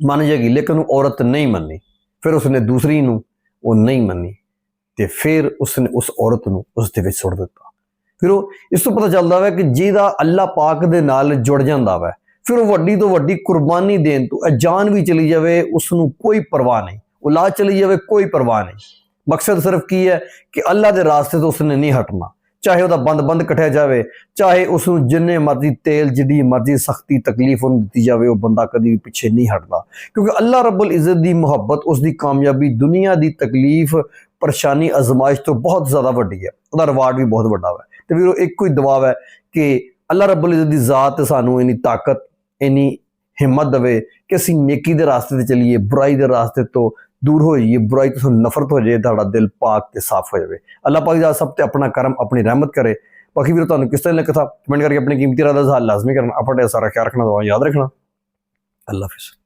ਮੰਨ ਜਾਏਗੀ, ਲੇਕਿਨ ਉਹ ਔਰਤ ਨਹੀਂ ਮੰਨੀ, ਫਿਰ ਉਸਨੇ ਦੂਸਰੀ ਨੂੰ ਉਹ ਨਹੀਂ ਮੰਨੀ ਤੇ ਫਿਰ ਉਸਨੇ ਉਸ ਔਰਤ ਨੂੰ ਉਸ ਦੇ ਵਿੱਚ ਸੁੱਟ ਦਿੱਤਾ। ਫਿਰ ਉਹ ਇਸ ਤੋਂ ਪਤਾ ਚੱਲਦਾ ਵੈ ਕਿ ਜਿਹਦਾ ਅੱਲਾਹ ਪਾਕ ਦੇ ਨਾਲ ਜੁੜ ਜਾਂਦਾ ਵੈ, ਫਿਰ ਉਹ ਵੱਡੀ ਤੋਂ ਵੱਡੀ ਕੁਰਬਾਨੀ ਦੇਣ ਤੋਂ ਇਹ ਜਾਨ ਵੀ ਚਲੀ ਜਾਵੇ ਉਸ ਨੂੰ ਕੋਈ ਪਰਵਾਹ ਨਹੀਂ, ਔਲਾਦ ਚਲੀ ਜਾਵੇ, ਕੋਈ ਪਰਵਾਹ ਨਹੀਂ। ਮਕਸਦ ਸਿਰਫ ਕੀ ਹੈ ਕਿ ਅੱਲਾਹ ਦੇ ਰਾਸਤੇ ਤੋਂ ਉਸਨੇ ਨਹੀਂ ਹਟਣਾ। ਚਾਹੇ ਉਹਦਾ ਬੰਦ ਬੰਦ ਕੱਟਿਆ ਜਾਵੇ, ਚਾਹੇ ਉਸ ਨੂੰ ਜਿੰਨੇ ਮਰਜ਼ੀ ਤੇਲ ਜਿੱਡੀ ਮਰਜ਼ੀ ਸਖਤੀ ਤਕਲੀਫ ਉਹਨੂੰ ਦਿੱਤੀ ਜਾਵੇ, ਉਹ ਬੰਦਾ ਕਦੀ ਵੀ ਪਿੱਛੇ ਨਹੀਂ ਹਟਦਾ। ਕਿਉਂਕਿ ਅੱਲਾ ਰੱਬੁਲ ਇੱਜ਼ਤ ਦੀ ਮੁਹੱਬਤ ਉਸ ਦੀ ਕਾਮਯਾਬੀ ਦੁਨੀਆ ਦੀ ਤਕਲੀਫ, ਪਰੇਸ਼ਾਨੀ, ਅਜ਼ਮਾਇਸ਼ ਤੋਂ ਬਹੁਤ ਜ਼ਿਆਦਾ ਵੱਡੀ ਹੈ। ਉਹਦਾ ਰਿਵਾਰਡ ਵੀ ਬਹੁਤ ਵੱਡਾ ਹੈ ਤੇ ਵੀਰੋ, ਇੱਕੋ ਹੀ ਦੁਆ ਹੈ ਕਿ ਅੱਲਾ ਰੱਬੁਲ ਇੱਜ਼ਤ ਦੀ ਜ਼ਾਤ ਸਾਨੂੰ ਇਨੀ ਤਾਕਤ, ਇਨੀ ਹਿੰਮਤ ਦੇਵੇ ਕਿ ਅਸੀਂ ਨੇਕੀ ਦੇ ਰਾਸਤੇ ਤੇ ਚੱਲੀਏ, ਬੁਰਾਈ ਦੇ ਰਾਸਤੇ ਤੋਂ ਦੂਰ ਹੋ ਜਾਈਏ ਬੁਰਾਈ ਤੋਂ ਨਫ਼ਰਤ ਹੋ ਜਾਏ, ਤੁਹਾਡਾ ਦਿਲ ਪਾਕ ਤੇ ਸਾਫ਼ ਹੋ ਜਾਵੇ। ਅੱਲਾਹ ਪਾਕ ਦਾ ਸਭ ਤੇ ਆਪਣਾ ਕਰਮ, ਆਪਣੀ ਰਹਿਮਤ ਕਰੇ। ਬਾਕੀ ਵੀਰੋ, ਤੁਹਾਨੂੰ ਕਿਸ ਤਰ੍ਹਾਂ ਲੱਗਾ ਕਮੈਂਟ ਕਰਕੇ ਆਪਣੀ ਕੀਮਤੀ ਰਾਏ ਦਾ ਲਾਜ਼ਮੀ ਕਰਨਾ। ਆਪਣੇ ਸਾਰਾ ਖਿਆਲ ਰੱਖਣਾ ਦੁਆ ਯਾਦ ਰੱਖਣਾ। ਅੱਲਾਹ ਹਾਫਿਜ਼।